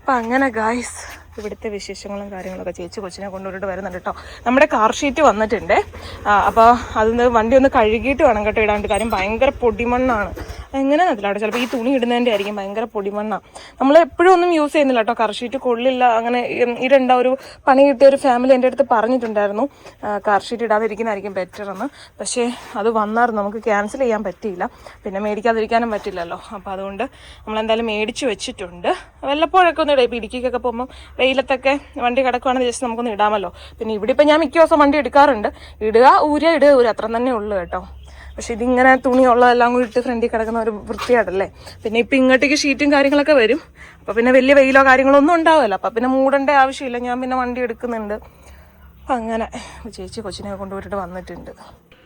അപ്പം അങ്ങനെ ഗായ്സ് ഇവിടുത്തെ വിശേഷങ്ങളും കാര്യങ്ങളൊക്കെ ചേച്ചി കൊച്ചിനെ കൊണ്ടുപോയിട്ട് വരുന്നുണ്ട് കേട്ടോ നമ്മുടെ കാർ ഷീറ്റ് വന്നിട്ടുണ്ട്. അപ്പോൾ അതൊന്ന് വണ്ടി ഒന്ന് കഴുകിയിട്ട് വേണം കേട്ടോ ഇടാണ്ട് കാര്യം ഭയങ്കര പൊടിമണ്ണാണ്. എങ്ങനെ അതിലാട്ടോ ചിലപ്പോൾ ഈ തുണി ഇടുന്നതിന്റെ ആയിരിക്കും ഭയങ്കര പൊടിമണ്ണാണ് നമ്മൾ എപ്പോഴും ഒന്നും യൂസ് ചെയ്യുന്നില്ല കേട്ടോ. കർഷീറ്റ് കൊള്ളില്ല. അങ്ങനെ ഇടേണ്ട ഒരു പണി കിട്ടിയ ഒരു ഫാമിലി എന്റെ അടുത്ത് പറഞ്ഞിട്ടുണ്ടായിരുന്നു. കർഷീറ്റ് ഇടാതിരിക്കുന്നതായിരിക്കും ബെറ്റർ എന്ന്. പക്ഷേ അത് വന്നായിരുന്നു. നമുക്ക് ക്യാൻസൽ ചെയ്യാൻ പറ്റിയില്ല. പിന്നെ മേടിക്കാതിരിക്കാനും പറ്റില്ലല്ലോ. അപ്പോൾ അതുകൊണ്ട് നമ്മൾ എന്തായാലും മേടിച്ച് വെച്ചിട്ടുണ്ട്. വല്ലപ്പോഴൊക്കെ ഒന്ന് ഇടാം. ഇപ്പോൾ ഇടുക്കിക്കൊക്കെ പോകുമ്പോൾ വെയിലത്തൊക്കെ വണ്ടി കിടക്കുവാണെങ്കിൽ ജസ്റ്റ് നമുക്കൊന്ന് ഇടാമല്ലോ. പിന്നെ ഇവിടെ ഇപ്പം ഞാൻ മിക്ക ദിവസം വണ്ടി എടുക്കാറുണ്ട്. ഇടുക ഊരുക ഇടുക ഊരുക അത്ര തന്നെ ഉള്ളൂ കേട്ടോ. പക്ഷെ ഇതിങ്ങനെ തുണിയുള്ളതെല്ലാം കൂടി ഇട്ട് ഫ്രണ്ടിൽ കിടക്കുന്ന ഒരു വൃത്തിയാടല്ലേ പിന്നെ ഇപ്പം ഇങ്ങോട്ടേക്ക് ഷീറ്റും കാര്യങ്ങളൊക്കെ വരും. അപ്പോൾ പിന്നെ വലിയ വെയിലോ കാര്യങ്ങളോ ഒന്നും ഉണ്ടാവില്ല. അപ്പം പിന്നെ മൂടേണ്ട ആവശ്യമില്ല. ഞാൻ പിന്നെ വണ്ടി എടുക്കുന്നുണ്ട്. അപ്പം അങ്ങനെ ചേച്ചി കൊച്ചിനെ കൊണ്ടുപോയിട്ട് വന്നിട്ടുണ്ട്.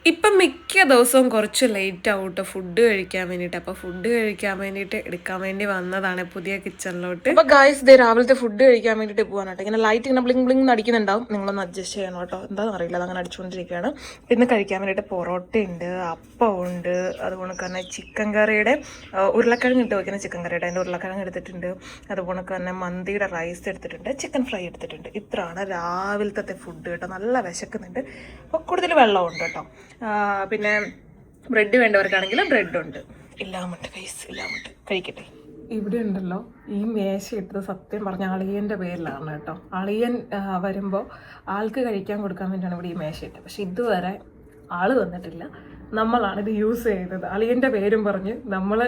ഇപ്പം മിക്ക ദിവസവും കുറച്ച് ലേറ്റ് ആവും കേട്ടോ ഫുഡ് കഴിക്കാൻ വേണ്ടിയിട്ട്. അപ്പോൾ ഫുഡ് കഴിക്കാൻ വേണ്ടിയിട്ട് എടുക്കാൻ വേണ്ടി വന്നതാണ് പുതിയ കിച്ചണിലോട്ട് അപ്പോൾ ഗായ്സ് ദേ രാവിലത്തെ ഫുഡ് കഴിക്കാൻ വേണ്ടിയിട്ട് പോകാൻ കേട്ടോ. ഇങ്ങനെ ലൈറ്റ് ഇങ്ങനെ ബ്ലിങ് ബ്ലിങ് അടിക്കുന്നുണ്ടാവും നിങ്ങളൊന്ന് അഡ്ജസ്റ്റ് ചെയ്യണം കേട്ടോ. എന്താണെന്ന് അറിയില്ല. അങ്ങനെ അടിച്ചുകൊണ്ടിരിക്കുകയാണ്. ഇന്ന് കഴിക്കാൻ വേണ്ടിയിട്ട് പൊറോട്ട ഉണ്ട് അപ്പം ഉണ്ട് അതുപോലെ തന്നെ ചിക്കൻ കറിയുടെ ഉരുളക്കിഴങ്ങ് ഇട്ട് വയ്ക്കുന്ന ചിക്കൻ കറിയുടെ അതിന്റെ ഉരുളക്കിഴങ്ങ് എടുത്തിട്ടുണ്ട്. അതുപോലെ തന്നെ മന്തിയുടെ റൈസ് എടുത്തിട്ടുണ്ട്. ചിക്കൻ ഫ്രൈ എടുത്തിട്ടുണ്ട്. ഇത്രയാണ് രാവിലത്തെ ഫുഡ് കേട്ടോ. നല്ല വിശക്കുന്നുണ്ട്. അപ്പോൾ കൂടുതൽ വെള്ളമുണ്ട് കേട്ടോ. പിന്നെ ബ്രെഡ് വേണ്ടവർക്കാണെങ്കിൽ ബ്രെഡ് ഉണ്ട് എല്ലാമുണ്ട് കൈസ് എല്ലാമുണ്ട് കഴിക്കട്ടെ. ഇവിടെ ഉണ്ടല്ലോ ഈ മേശ ഇട്ടത് സത്യം പറഞ്ഞ അളിയന്റെ പേരിലാണ് കേട്ടോ. അളിയൻ വരുമ്പോൾ ആൾക്ക് കഴിക്കാൻ കൊടുക്കാൻ വേണ്ടിയാണ് ഇവിടെ ഈ മേശ ഇട്ടത്. പക്ഷെ ഇതുവരെ ആൾ വന്നിട്ടില്ല. നമ്മളാണ് ഇത് യൂസ് ചെയ്തത്. അളിയന്റെ പേരും പറഞ്ഞ് നമ്മൾ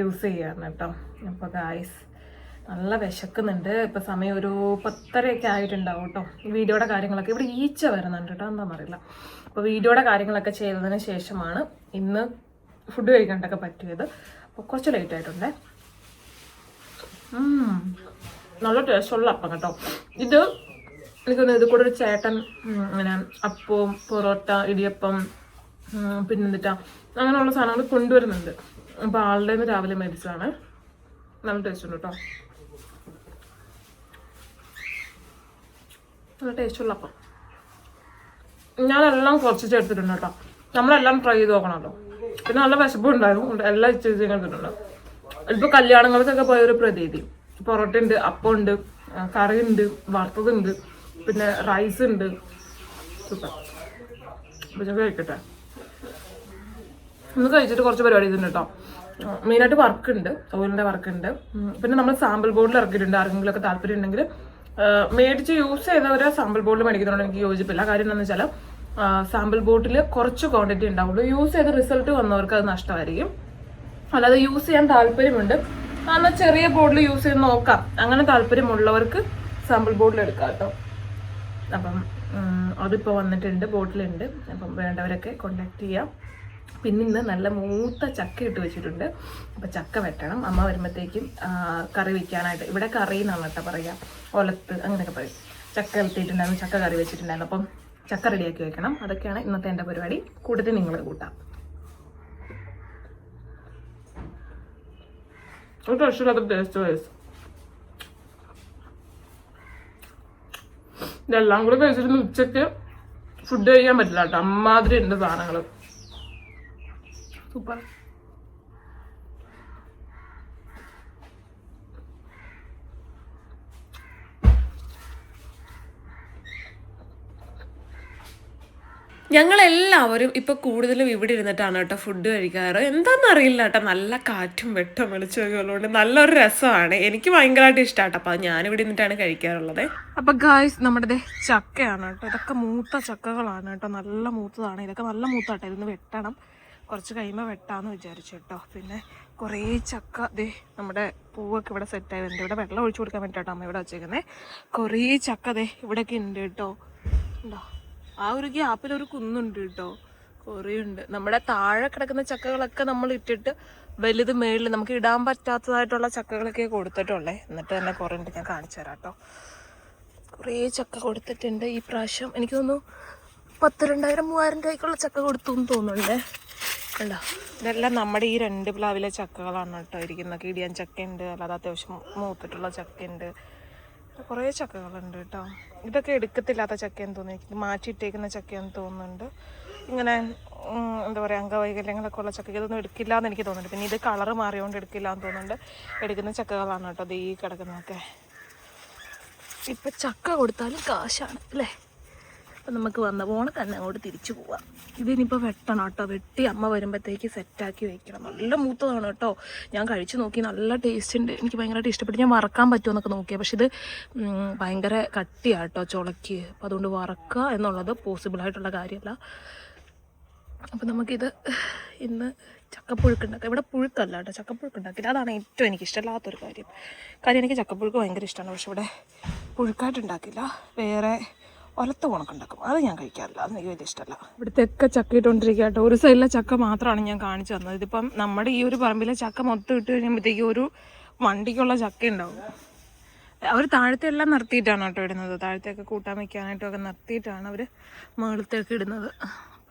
യൂസ് ചെയ്യാണ് കേട്ടോ. അപ്പോൾ ഗായ്സ് നല്ല വിശക്കുന്നുണ്ട്. ഇപ്പൊ സമയം ഒരു പത്തരയൊക്കെ ആയിട്ടുണ്ടാവും കേട്ടോ വീഡിയോയുടെ കാര്യങ്ങളൊക്കെ ഇവിടെ ഈച്ച വരുന്നുണ്ട് കേട്ടോ എന്താണെന്ന് അറിയില്ല. അപ്പോൾ വീഡിയോയുടെ കാര്യങ്ങളൊക്കെ ചെയ്തതിന് ശേഷമാണ് ഇന്ന് ഫുഡ് കഴിക്കാണ്ടൊക്കെ പറ്റിയത്. അപ്പോൾ കുറച്ച് ലേറ്റ് ആയിട്ടുണ്ടേ. നല്ല ടേസ്റ്റുള്ള അപ്പം കേട്ടോ ഇത് എനിക്കൊന്ന് ഇത് കൂടെ ഒരു ചേട്ടൻ ഇങ്ങനെ അപ്പവും പൊറോട്ട ഇടിയപ്പം പിന്നെന്തിട്ടാ അങ്ങനെയുള്ള സാധനങ്ങൾ കൊണ്ടുവരുന്നുണ്ട്. അപ്പോൾ ആളുടെ രാവിലെ മേടിച്ചതാണ്. നല്ല ടേസ്റ്റ് ഉണ്ട് കേട്ടോ നല്ല ടേസ്റ്റുള്ള അപ്പം. ഞാനെല്ലാം കുറച്ച് ചേർത്തിട്ടുണ്ട് കേട്ടോ. നമ്മളെല്ലാം ട്രൈ ചെയ്ത് നോക്കണമല്ലോ. പിന്നെ നല്ല വിശപ്പ് ഉണ്ടായിരുന്നു. എല്ലാം ഇച്ചിരി ചേർത്തിട്ടുണ്ട് ഇപ്പോൾ കല്യാണങ്ങൾക്കൊക്കെ പോയ ഒരു പ്രതീതി. പൊറോട്ട ഉണ്ട് അപ്പം ഉണ്ട് കറി ഉണ്ട് വറുത്തതുണ്ട് പിന്നെ റൈസ് ഉണ്ട്. സൂപ്പർ പക്ഷെ കഴിക്കട്ടെ. ഇന്ന് കഴിച്ചിട്ട് കുറച്ച് പരിപാടി ചെയ്തിട്ടുണ്ട് കേട്ടോ. മെയിനായിട്ട് വർക്ക് ഉണ്ട്. ഓയിലിന്റെ വർക്ക് ഉണ്ട്. പിന്നെ നമ്മൾ സാമ്പിൾ ബോർഡിൽ ഇറക്കിയിട്ടുണ്ട്. ആർക്കെങ്കിലും ഒക്കെ താല്പര്യം ഉണ്ടെങ്കിൽ മേടിച്ച് യൂസ് ചെയ്തവരെ സാമ്പിൾ ബോട്ടിൽ മേടിക്കുന്നതുകൊണ്ട് എനിക്ക് യോജിപ്പില്ല. കാര്യം എന്താണെന്ന് വെച്ചാൽ സാമ്പിൾ ബോട്ടിൽ കുറച്ച് ക്വാണ്ടിറ്റി ഉണ്ടാവുള്ളൂ. യൂസ് ചെയ്ത റിസൾട്ട് വന്നവർക്ക് അത് നഷ്ടമായിരിക്കും. അല്ലാതെ യൂസ് ചെയ്യാൻ താല്പര്യമുണ്ട്. എന്നാൽ ചെറിയ ബോട്ടിൽ യൂസ് ചെയ്ത് നോക്കാം. അങ്ങനെ താല്പര്യമുള്ളവർക്ക് സാമ്പിൾ ബോട്ടിൽ എടുക്കാം കേട്ടോ. അപ്പം അതിപ്പോൾ വന്നിട്ടുണ്ട് ബോട്ടിലുണ്ട് അപ്പം വേണ്ടവരൊക്കെ കോണ്ടാക്ട് ചെയ്യാം. പിന്നെ ഇന്ന് നല്ല മൂത്ത ചക്ക ഇട്ട് വെച്ചിട്ടുണ്ട്. അപ്പം ചക്ക വെട്ടണം. അമ്മ വരുമ്പോഴത്തേക്കും കറി വയ്ക്കാനായിട്ട് ഇവിടെ കറി എന്നാണ് കേട്ടോ പറയുക ഒലത്ത് അങ്ങനെയൊക്കെ പറയും. ചക്ക എത്തിയിട്ടുണ്ടായിരുന്നു ചക്ക കറി വെച്ചിട്ടുണ്ടായിരുന്നു. അപ്പം ചക്ക റെഡിയാക്കി വെക്കണം. അതൊക്കെയാണ് ഇന്നത്തെ എന്റെ പരിപാടി. കൂട്ടത്തിൽ നിങ്ങൾ കൂട്ടാം. ഒരു രക്ഷയില്ലാത്ത ടേസ്റ്റ് വയസ്സ് ഇതെല്ലാം കൂടെ കഴിച്ചിരുന്ന് ഉച്ചയ്ക്ക് ഫുഡ് കഴിക്കാൻ പറ്റില്ല കേട്ടോ. അമ്മാതിരി ഉണ്ട് സാധനങ്ങൾ സൂപ്പർ. ഞങ്ങളെല്ലാവരും ഇപ്പൊ കൂടുതലും ഇവിടെ ഇരുന്നിട്ടാണ് കേട്ടോ ഫുഡ് കഴിക്കാറ്. എന്താണെന്ന് അറിയില്ല കേട്ടോ. നല്ല കാറ്റും വെട്ടം വെളിച്ചമൊക്കെ ഉള്ളതുകൊണ്ട് നല്ലൊരു രസമാണ്. എനിക്ക് ഭയങ്കരമായിട്ട് ഇഷ്ടമാട്ടോ അപ്പൊ ഞാനിവിടെ ഇരുന്നിട്ടാണ് കഴിക്കാറുള്ളത്. അപ്പൊ ഗായ്സ് നമ്മുടെ ചക്കയാണ് കേട്ടോ. ഇതൊക്കെ മൂത്ത ചക്കകളാണ് കേട്ടോ. നല്ല മൂത്തതാണ്. ഇതൊക്കെ നല്ല മൂത്താട്ടോ. ഇതൊന്ന് വെട്ടണം. കുറച്ച് കഴിയുമ്പോൾ വെട്ടാന്ന് വിചാരിച്ചു കേട്ടോ. പിന്നെ കുറേ ചക്ക ദേ നമ്മുടെ പൂവൊക്കെ ഇവിടെ സെറ്റ് ആയതുണ്ട് ഇവിടെ വെള്ളം ഒഴിച്ചു കൊടുക്കാൻ വേണ്ടിയിട്ടോ അമ്മ ഇവിടെ വെച്ചേക്കുന്നത് കുറേ ചക്ക ദേ ഇവിടെയൊക്കെ ഉണ്ട് കേട്ടോ. ഉണ്ടോ? ആ ഒരു ഗ്യാപ്പിൽ ഒരു കുന്നുണ്ട് കേട്ടോ കുറേ ഉണ്ട് നമ്മുടെ താഴെ കിടക്കുന്ന ചക്കകളൊക്കെ നമ്മൾ ഇട്ടിട്ട് വലുത് മേളിൽ നമുക്ക് ഇടാൻ പറ്റാത്തതായിട്ടുള്ള ചക്കകളൊക്കെ കൊടുത്തിട്ടുള്ളേ. എന്നിട്ട് തന്നെ കുറേ ഉണ്ട് ഞാൻ കാണിച്ചു തരാം കേട്ടോ കുറേ ചക്ക കൊടുത്തിട്ടുണ്ട്. ഈ പ്രാവശ്യം എനിക്ക് തോന്നുന്നു പത്ത് രണ്ടായിരം മൂവായിരം രൂപയ്ക്കുള്ള ചക്ക കൊടുത്തു എന്ന് തോന്നുന്നുണ്ടേ. കണ്ടോ? ഇതെല്ലാം നമ്മുടെ ഈ രണ്ട് പ്ലാവിലെ ചക്കകളാണ് കേട്ടോ ഇരിക്കുന്നത്. കിടിയാൻ ചക്കയുണ്ട്. അല്ലാതെ അത്യാവശ്യം മൂത്തിട്ടുള്ള ചക്കയുണ്ട്. കുറേ ചക്കകളുണ്ട് കേട്ടോ. ഇതൊക്കെ എടുക്കത്തില്ലാത്ത ചക്കയെന്ന് എനിക്ക് മാറ്റിയിട്ടേക്കുന്ന ചക്കയെന്ന് തോന്നുന്നുണ്ട്. ഇങ്ങനെ എന്താ പറയുക അംഗവൈകല്യങ്ങളൊക്കെ ഉള്ള ചക്കയ്ക്ക് ഇതൊന്നും എടുക്കില്ല എന്ന് എനിക്ക് തോന്നുന്നുണ്ട്. പിന്നെ ഇത് കളറ് മാറിയോണ്ട് എടുക്കില്ല എന്ന് തോന്നുന്നുണ്ട്. എടുക്കുന്ന ചക്കകളാണ് കേട്ടോ ദേ ഈ കിടക്കുന്നതൊക്കെ. ഇപ്പം ചക്ക കൊടുത്താലും കാശാണ് അല്ലേ? അപ്പം നമുക്ക് വന്ന പോണ തന്നെ അങ്ങോട്ട് തിരിച്ചു പോവാം. ഇതിനിപ്പോൾ വെട്ടണം കേട്ടോ. വെട്ടി അമ്മ വരുമ്പോഴത്തേക്ക് സെറ്റാക്കി വെക്കണം. നല്ല മൂത്തതാണ് കേട്ടോ. ഞാൻ കഴിച്ചു നോക്കി നല്ല ടേസ്റ്റ് ഉണ്ട്. എനിക്ക് ഭയങ്കരമായിട്ട് ഇഷ്ടപ്പെട്ടു. ഞാൻ വറക്കാൻ പറ്റുമോ എന്നൊക്കെ നോക്കിയാൽ പക്ഷെ ഇത് ഭയങ്കര കട്ടിയാണ് കേട്ടോ അപ്പോൾ അതുകൊണ്ട് വറക്കുക എന്നുള്ളത് പോസിബിൾ ആയിട്ടുള്ള കാര്യമല്ല. അപ്പം നമുക്കിത് ഇന്ന് ചക്കപ്പുഴുക്കുണ്ടാക്കാം. ഇവിടെ പുഴുക്കല്ല കേട്ടോ. ചക്കപ്പുഴുക്കുണ്ടാക്കില്ല അതാണ് ഏറ്റവും എനിക്ക് ഇഷ്ടമില്ലാത്തൊരു കാര്യം. കാര്യം എനിക്ക് ചക്കപ്പുഴുക്ക് ഭയങ്കര ഇഷ്ടമാണ്. പക്ഷെ ഇവിടെ പുഴുക്കായിട്ട് ഉണ്ടാക്കില്ല. വേറെ ഒലത്ത ഉണക്കുണ്ടാക്കും അത് ഞാൻ കഴിക്കാറില്ല. അത് എനിക്ക് വലിയ ഇഷ്ടമല്ല. ഇവിടുത്തെയൊക്കെ ചക്ക ഇട്ടുകൊണ്ടിരിക്കുക കേട്ടോ. ഒരു സൈഡിലെ ചക്ക മാത്രമാണ് ഞാൻ കാണിച്ചു തന്നത്. ഇതിപ്പം നമ്മുടെ ഈ ഒരു പറമ്പിലെ ചക്ക മൊത്തം ഇട്ട് കഴിയുമ്പോഴത്തേക്കും ഒരു വണ്ടിക്കുള്ള ചക്ക ഉണ്ടാവും. അവർ താഴത്തെ എല്ലാം നിർത്തിയിട്ടാണ് കേട്ടോ ഇടുന്നത്. താഴത്തെയൊക്കെ കൂട്ടാൻ വയ്ക്കാനായിട്ടൊക്കെ നിർത്തിയിട്ടാണ് അവർ മുകളിലത്തേക്ക് ഇടുന്നത്.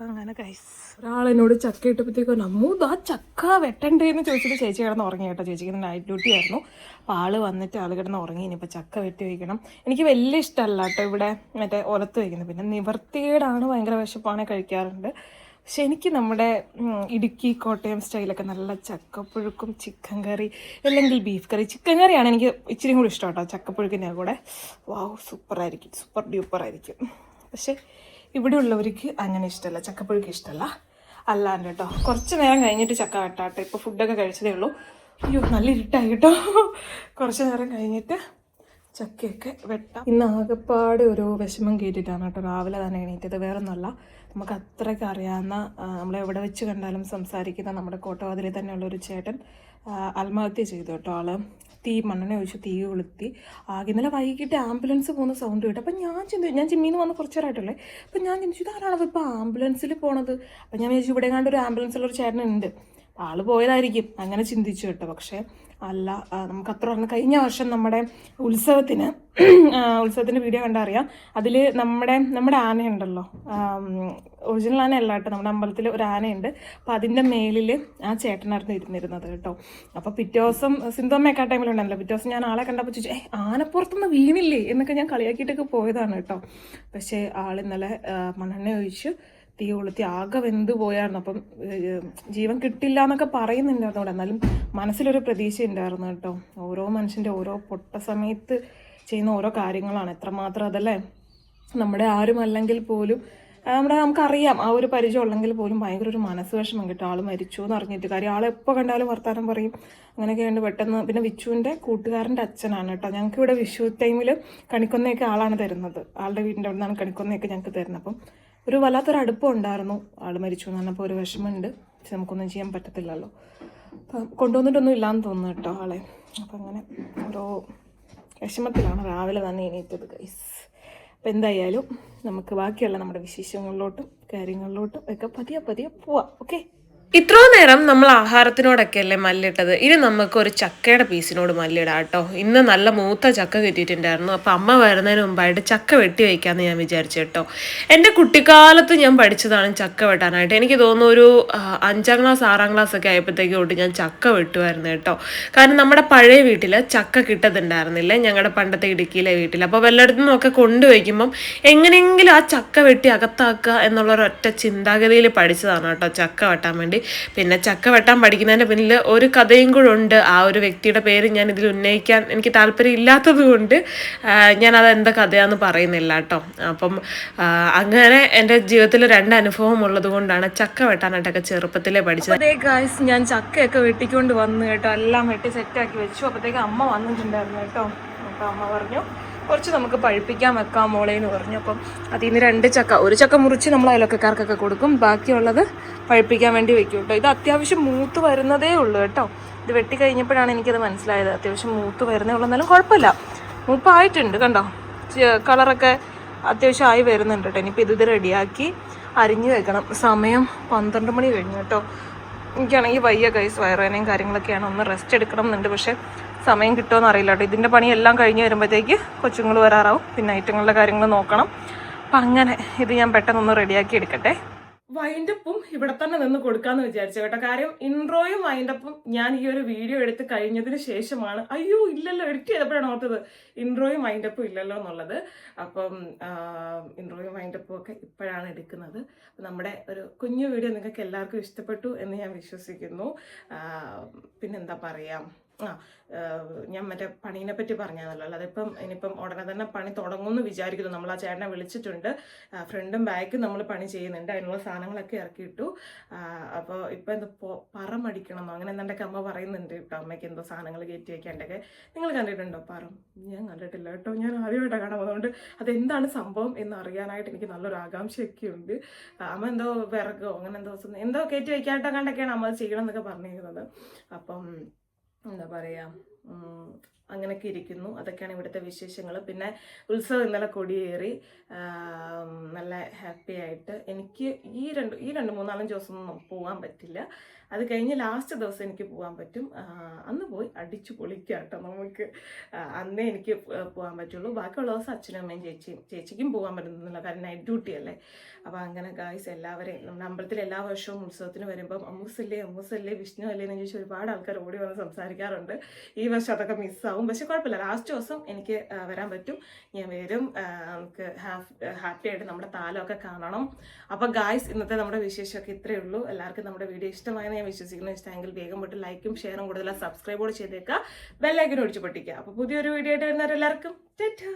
അങ്ങനെ കൈസ് ഒരാളെന്നോട് ചക്ക ഇട്ടപ്പോഴത്തേക്കും നമ്മൂ ആ ചക്ക വെട്ടണ്ടേ എന്ന് ചോദിച്ചിട്ട് ചേച്ചി കിടന്ന് ഉറങ്ങി കേട്ടോ. ചേച്ചിക്ക് നൈറ്റ് ഡ്യൂട്ടി ആയിരുന്നു. അപ്പോൾ ആൾ വന്നിട്ട് ആൾ കിടന്ന് ഉറങ്ങി. ഇനിയിപ്പോൾ ചക്ക വെട്ടി വയ്ക്കണം. എനിക്ക് വലിയ ഇഷ്ടമല്ല കേട്ടോ ഇവിടെ മറ്റേ ഒലത്ത് വയ്ക്കുന്നത്. പിന്നെ നിവർത്തികേടാണ് ഭയങ്കര വിശപ്പാണ് കഴിക്കാറുണ്ട്. പക്ഷെ എനിക്ക് നമ്മുടെ ഇടുക്കി കോട്ടയം സ്റ്റൈലൊക്കെ നല്ല ചക്കപ്പുഴുക്കും ചിക്കൻ കറി അല്ലെങ്കിൽ ബീഫ് കറി. ചിക്കൻ കറിയാണ് എനിക്ക് ഇച്ചിരി കൂടി ഇഷ്ടം കേട്ടോ. ചക്കപ്പുഴുക്കിന്റെ കൂടെ. വാവ് സൂപ്പറായിരിക്കും സൂപ്പർ ഡ്യൂപ്പറായിരിക്കും പക്ഷേ ഇവിടെ ഉള്ളവർക്ക് അങ്ങനെ ഇഷ്ടമല്ല ചക്കപ്പുഴുക്ക് ഇഷ്ടമല്ല അല്ലാണ്ട് കേട്ടോ കുറച്ച് നേരം കഴിഞ്ഞിട്ട് ചക്ക വെട്ടാട്ടെ. ഇപ്പോൾ ഫുഡൊക്കെ കഴിച്ചതേ ഉള്ളൂ. അയ്യോ നല്ല ഇരുട്ടായി കേട്ടോ കുറച്ച് നേരം കഴിഞ്ഞിട്ട് ചക്കയൊക്കെ വെട്ടാം. ഇന്ന് ആകെപ്പാട് ഒരു വിഷമം കേട്ടിട്ടാണ് കേട്ടോ രാവിലെ തന്നെ എണീറ്റത്. വേറെ ഒന്നുമല്ല നമുക്ക് അത്രയ്ക്ക് അറിയാവുന്ന നമ്മളെ എവിടെ വെച്ച് കണ്ടാലും സംസാരിക്കുന്ന നമ്മുടെ കോട്ടവാതിലിൽ തന്നെയുള്ള ഒരു ചേട്ടൻ ആത്മഹത്യ ചെയ്തു കേട്ടോ ആൾ. തീ മണ്ണെണ്ണ ഒഴിച്ച് തീ കൊളുത്തി. ആകെ ഇന്നലെ വൈകിട്ട് ആംബുലൻസ് പോകുന്ന സൗണ്ട് കേട്ടു. അപ്പം ഞാൻ ചിന്തിച്ചു ഞാൻ ജിമ്മിന്ന് വന്ന് കുറച്ച് നേരമായിട്ടല്ലേ അപ്പം ഞാൻ ചിന്തിച്ചു ഇതാരാണത് ഇപ്പോൾ ആംബുലൻസിൽ പോണത്. അപ്പം ഞാൻ വിചാരിച്ചു ഇവിടെ കണ്ടൊരു ആംബുലൻസിലൊരു ചേട്ടനുണ്ട്. ആൾ പോയതായിരിക്കും. അങ്ങനെ ചിന്തിച്ചു കേട്ടോ. പക്ഷേ അല്ല നമുക്ക് അത്ര പറഞ്ഞു കഴിഞ്ഞ വർഷം നമ്മുടെ ഉത്സവത്തിന് ഉത്സവത്തിന്റെ വീഡിയോ കണ്ടാൽ അറിയാം അതിൽ നമ്മുടെ നമ്മുടെ ആനയുണ്ടല്ലോ. ഒറിജിനൽ ആന അല്ല കേട്ടോ നമ്മുടെ അമ്പലത്തിൽ ഒരു ആനയുണ്ട്. അപ്പോൾ അതിന്റെ മേലിൽ ആ ചേട്ടനായിരുന്നു ഇരുന്നിരുന്നത് കേട്ടോ. അപ്പോൾ പിറ്റേ ദിവസം സിന്ധുമ്മയൊക്കെ ആ ടൈമിലുണ്ടല്ലോ പിറ്റേ ദിവസം ഞാൻ ആളെ കണ്ടപ്പോൾ ചോദിച്ചു ഏ ആനപ്പുറത്തുനിന്ന് വീണില്ലേ? എന്നൊക്കെ ഞാൻ കളിയാക്കിയിട്ടൊക്കെ പോയതാണ് കേട്ടോ. പക്ഷേ ആൾ ഇന്നലെ മണ്ണെണ്ണ ഒഴിച്ച്. തീ കൊളുത്തി ആകെ വെന്ത് പോയായിരുന്നു. അപ്പം ജീവൻ കിട്ടില്ല എന്നൊക്കെ പറയുന്നുണ്ടായിരുന്നു അവിടെ. എന്നാലും മനസ്സിലൊരു പ്രതീക്ഷ ഉണ്ടായിരുന്നു കേട്ടോ. ഓരോ മനുഷ്യന്റെ ഓരോ പൊട്ട സമയത്ത് ചെയ്യുന്ന ഓരോ കാര്യങ്ങളാണ്. എത്രമാത്രം അതല്ലേ? നമ്മുടെ ആരുമല്ലെങ്കിൽ പോലും നമ്മുടെ നമുക്കറിയാം. ആ ഒരു പരിചയം ഉള്ളെങ്കിൽ പോലും ഭയങ്കര ഒരു മനസ്സ് വിഷമം കിട്ടും. ആൾ മരിച്ചു എന്ന് അറിഞ്ഞിട്ട് കാര്യം. ആളെ എപ്പോൾ കണ്ടാലും വർത്താനം പറയും. അങ്ങനെയൊക്കെ ഉണ്ട് പെട്ടെന്ന് പിന്നെ വിച്ചുവിന്റെ കൂട്ടുകാരന്റെ അച്ഛനാണ് കേട്ടോ. ഞങ്ങൾക്ക് ഇവിടെ വിഷു ടൈമിൽ കണിക്കൊന്നയൊക്കെ ആളാണ് തരുന്നത്. ആളുടെ വീടിന്റെ അവിടെ നിന്നാണ് കണിക്കൊന്നയൊക്കെ ഞങ്ങൾക്ക് തരുന്നത്. അപ്പം ഒരു വല്ലാത്തൊരു അടുപ്പം ഉണ്ടായിരുന്നു. ആൾ മരിച്ചു എന്ന് പറഞ്ഞപ്പോൾ ഒരു വിഷമമുണ്ട്. പക്ഷെ നമുക്കൊന്നും ചെയ്യാൻ പറ്റത്തില്ലല്ലോ. അപ്പം കൊണ്ടുവന്നിട്ടൊന്നും ഇല്ലാന്ന് തോന്നുന്നു കേട്ടോ ആളെ. അപ്പം അങ്ങനെ ഓരോ വിഷമത്തിലാണ് രാവിലെ തന്നെ എണീറ്റത് ഗൈസ് അപ്പം എന്തായാലും നമുക്ക് ബാക്കിയുള്ള നമ്മുടെ വിശേഷങ്ങളിലോട്ടും കാര്യങ്ങളിലോട്ടും ഒക്കെ പതിയെ പതിയെ പോവാം. ഓക്കെ ഇത്രോ നേരം നമ്മൾ ആഹാരത്തിനോടൊക്കെ അല്ലേ മല്ലിട്ടത്? ഇനി നമുക്ക് ഒരു ചക്കയുടെ പീസിനോട് മല്ലിടാം കേട്ടോ. ഇന്ന് നല്ല മൂത്ത ചക്ക കിട്ടിയിട്ടുണ്ടായിരുന്നു. അപ്പം അമ്മ വരുന്നതിന് മുമ്പായിട്ട് ചക്ക വെട്ടി വയ്ക്കാമെന്ന് ഞാൻ വിചാരിച്ചു കേട്ടോ. എന്റെ കുട്ടിക്കാലത്ത് ഞാൻ പഠിച്ചതാണ് ചക്ക വെട്ടാനായിട്ട്. എനിക്ക് തോന്നുന്നു ഒരു അഞ്ചാം ക്ലാസ് ആറാം ക്ലാസ് ഒക്കെ ആയപ്പോഴത്തേക്ക് ഞാൻ ചക്ക വെട്ടുമായിരുന്നു കേട്ടോ. കാരണം നമ്മുടെ പഴയ വീട്ടിൽ ചക്ക കിട്ടത്തുണ്ടായിരുന്നില്ല ഞങ്ങളുടെ പണ്ടത്തെ ഇടുക്കിയിലെ വീട്ടിൽ അപ്പോൾ വല്ലയിടത്തു നിന്നൊക്കെ കൊണ്ടുവയ്ക്കുമ്പം എങ്ങനെയെങ്കിലും ആ ചക്ക വെട്ടി അകത്താക്കുക എന്നുള്ള ഒരൊറ്റ ചിന്താഗതിയിൽ പഠിച്ചതാണ് കേട്ടോ ചക്ക വെട്ടാൻ വേണ്ടി. പിന്നെ ചക്ക വെട്ടാൻ പഠിക്കുന്നതിന്റെ പിന്നിൽ ഒരു കഥയും കൂടെ ഉണ്ട്. ആ ഒരു വ്യക്തിയുടെ പേര് ഞാൻ ഇതിൽ ഉന്നയിക്കാൻ എനിക്ക് താല്പര്യം ഇല്ലാത്തത് കൊണ്ട് ഞാനത് എന്താ കഥയാന്ന് പറയുന്നില്ല കേട്ടോ. അപ്പം അങ്ങനെ എന്റെ ജീവിതത്തിൽ രണ്ട് അനുഭവം ഉള്ളത് കൊണ്ടാണ് ചക്ക വെട്ടാനായിട്ടൊക്കെ ചെറുപ്പത്തിലേ പഠിച്ചത്. അതേ ഗായ്സ് ഞാൻ ചക്കയൊക്കെ വെട്ടിക്കൊണ്ട് വന്നു കേട്ടോ എല്ലാം വെട്ടി സെറ്റാക്കി വെച്ചു. അപ്പോഴത്തേക്ക് അമ്മ വന്നിട്ടുണ്ടായിരുന്നു കേട്ടോ. അപ്പോൾ അമ്മ പറഞ്ഞു കുറച്ച് നമുക്ക് പഴുപ്പിക്കാൻ വെക്കാം മോളെ എന്ന് പറഞ്ഞു. അപ്പം അതിൽ നിന്ന് രണ്ട് ചക്ക ഒരു ചക്ക മുറിച്ച് നമ്മൾ അയലൊക്കെക്കാർക്കൊക്കെ കൊടുക്കും. ബാക്കിയുള്ളത് പഴുപ്പിക്കാൻ വേണ്ടി വെക്കും കേട്ടോ. ഇത് അത്യാവശ്യം മൂത്ത് വരുന്നതേ ഉള്ളൂ കേട്ടോ. ഇത് വെട്ടി കഴിഞ്ഞപ്പോഴാണ് എനിക്കത് മനസ്സിലായത്. അത്യാവശ്യം മൂത്ത് വരുന്നേ ഉള്ളൂ. എന്നാലും കുഴപ്പമില്ല. മൂപ്പായിട്ടുണ്ട് കണ്ടോ? കളറൊക്കെ അത്യാവശ്യം ആയി വരുന്നുണ്ട് കേട്ടോ. ഇനിയിപ്പോൾ ഇത് റെഡിയാക്കി അരിഞ്ഞു വെക്കണം. സമയം പന്ത്രണ്ട് മണി കഴിഞ്ഞു കേട്ടോ. എനിക്കാണെങ്കിൽ വയ്യ കൈസ് വയറുവേനയും കാര്യങ്ങളൊക്കെയാണ്. ഒന്ന് റെസ്റ്റ് എടുക്കണം എന്നുണ്ട്. പക്ഷേ സമയം കിട്ടുമോ അറിയില്ല കേട്ടോ. ഇതിന്റെ പണിയെല്ലാം കഴിഞ്ഞ് വരുമ്പോഴത്തേക്ക് കൊച്ചുങ്ങൾ വരാറാവും. പിന്നെ ഐറ്റങ്ങളുടെ കാര്യങ്ങൾ നോക്കണം. അപ്പം അങ്ങനെ ഇത് ഞാൻ പെട്ടെന്നൊന്ന് റെഡിയാക്കി എടുക്കട്ടെ. വൈൻഡപ്പും ഇവിടെ തന്നെ നിന്ന് കൊടുക്കാമെന്ന് വിചാരിച്ചു കേട്ടോ. കാര്യം ഇൻട്രോയും വൈൻഡപ്പും ഞാൻ ഈ ഒരു വീഡിയോ എടുത്ത് കഴിഞ്ഞതിന് ശേഷമാണ് അയ്യോ ഇല്ലല്ലോ എഡിറ്റ് ചെയ്തപ്പോഴാണ് ഓർത്തത്. ഇൻട്രോയും വൈൻഡപ്പും ഇല്ലല്ലോ എന്നുള്ളത്. അപ്പം ഇൻട്രോയും വൈൻഡപ്പും ഒക്കെ ഇപ്പോഴാണ് എടുക്കുന്നത്. നമ്മുടെ ഒരു കുഞ്ഞു വീഡിയോ നിങ്ങൾക്ക് എല്ലാവർക്കും ഇഷ്ടപ്പെട്ടു എന്ന് ഞാൻ വിശ്വസിക്കുന്നു. പിന്നെന്താ പറയാ? ആ ഞാൻ മറ്റേ പണീനെ പറ്റി പറഞ്ഞതല്ലോ അല്ലാതെ ഇപ്പം ഇനിയിപ്പം ഉടനെ തന്നെ പണി തുടങ്ങുമെന്ന് വിചാരിക്കുന്നു. നമ്മൾ ആ ചേട്ടനെ വിളിച്ചിട്ടുണ്ട്. ഫ്രണ്ടും ബാക്കും നമ്മൾ പണി ചെയ്യുന്നുണ്ട്. അതിനുള്ള സാധനങ്ങളൊക്കെ ഇറക്കിയിട്ടു. അപ്പോൾ ഇപ്പം എന്ത് പറ മടിക്കണമെന്നോ? അങ്ങനെ എന്തൊക്കെ അമ്മ പറയുന്നുണ്ട് കേട്ടോ. അമ്മയ്ക്ക് എന്തോ സാധനങ്ങൾ കയറ്റി വയ്ക്കാണ്ടൊക്കെ നിങ്ങൾ കണ്ടിട്ടുണ്ടോ? പറം. ഞാൻ കണ്ടിട്ടില്ല കേട്ടോ. ഞാൻ ആദ്യമായിട്ടാണ് കാണാൻ അതുകൊണ്ട് അതെന്താണ് സംഭവം എന്ന് അറിയാനായിട്ട് എനിക്ക് നല്ലൊരു ആകാംക്ഷയൊക്കെ ഉണ്ട്. അമ്മ എന്തോ വിറകോ? അങ്ങനെ എന്തോ എന്തോ കയറ്റി വയ്ക്കാട്ടോ കണ്ടൊക്കെയാണ് അമ്മ ചെയ്യണം എന്നൊക്കെ പറഞ്ഞിരുന്നത്. അപ്പം എന്താ പറയുക അങ്ങനെയൊക്കെ ഇരിക്കുന്നു. അതൊക്കെയാണ് ഇവിടുത്തെ വിശേഷങ്ങൾ പിന്നെ ഉത്സവം ഇന്നലെ കൊടിയേറി. നല്ല ഹാപ്പി ആയിട്ട്. എനിക്ക് ഈ രണ്ട് ഈ രണ്ട് മൂന്നാലഞ്ച് ദിവസമൊന്നും പോകാൻ പറ്റില്ല. അത് കഴിഞ്ഞ് ലാസ്റ്റ് ദിവസം എനിക്ക് പോകാൻ പറ്റും. അന്ന് പോയി അടിച്ചു പൊളിക്കാം കേട്ടോ നമുക്ക് അന്നേ എനിക്ക് പോകാൻ പറ്റുള്ളൂ. ബാക്കിയുള്ള ദിവസം അച്ഛനും അമ്മയും ചേച്ചിയും ചേച്ചിക്കും പോകാൻ പറ്റുന്നില്ല. കാരണം നൈറ്റ് ഡ്യൂട്ടി അല്ലേ. അപ്പോൾ അങ്ങനെ ഗായ്സ് എല്ലാവരെയും നമ്മുടെ അമ്പലത്തിൽ എല്ലാ വർഷവും ഉത്സവത്തിന് വരുമ്പം അമ്മൂസല്ലേ അമ്മൂസല്ലേ വിഷ്ണു അല്ലേ എന്ന് ചോദിച്ച് ഒരുപാട് ആൾക്കാർ ഓടി വന്ന് സംസാരിക്കാറുണ്ട്. ഈ വർഷം അതൊക്കെ മിസ്സാവും പക്ഷെ കുഴപ്പമില്ല. ലാസ്റ്റ് ദിവസം എനിക്ക് വരാൻ പറ്റും. ഞാൻ വരും. നമുക്ക് ഹാപ്പി ആയിട്ട് നമ്മുടെ താലമൊക്കെ കാണണം. അപ്പോൾ ഗായ്സ് ഇന്നത്തെ നമ്മുടെ വിശേഷമൊക്കെ ഇത്രയേ ഉള്ളൂ. എല്ലാവർക്കും നമ്മുടെ വീഡിയോ ഇഷ്ടമായെന്ന് ഞാൻ വിശ്വസിക്കുന്നു. ഇഷ്ടമെങ്കിൽ വേഗം പോയിട്ട് ലൈക്കും ഷെയറും കൂടുതൽ സബ്സ്ക്രൈബ് കൂടെ ചെയ്തേക്കുക ബെല്ലൈക്കൻ ഒടിച്ച് പൊട്ടിക്കുക അപ്പോൾ പുതിയൊരു വീഡിയോ ആയിട്ട് വരുന്നവരെല്ലാവർക്കും ടാറ്റാ!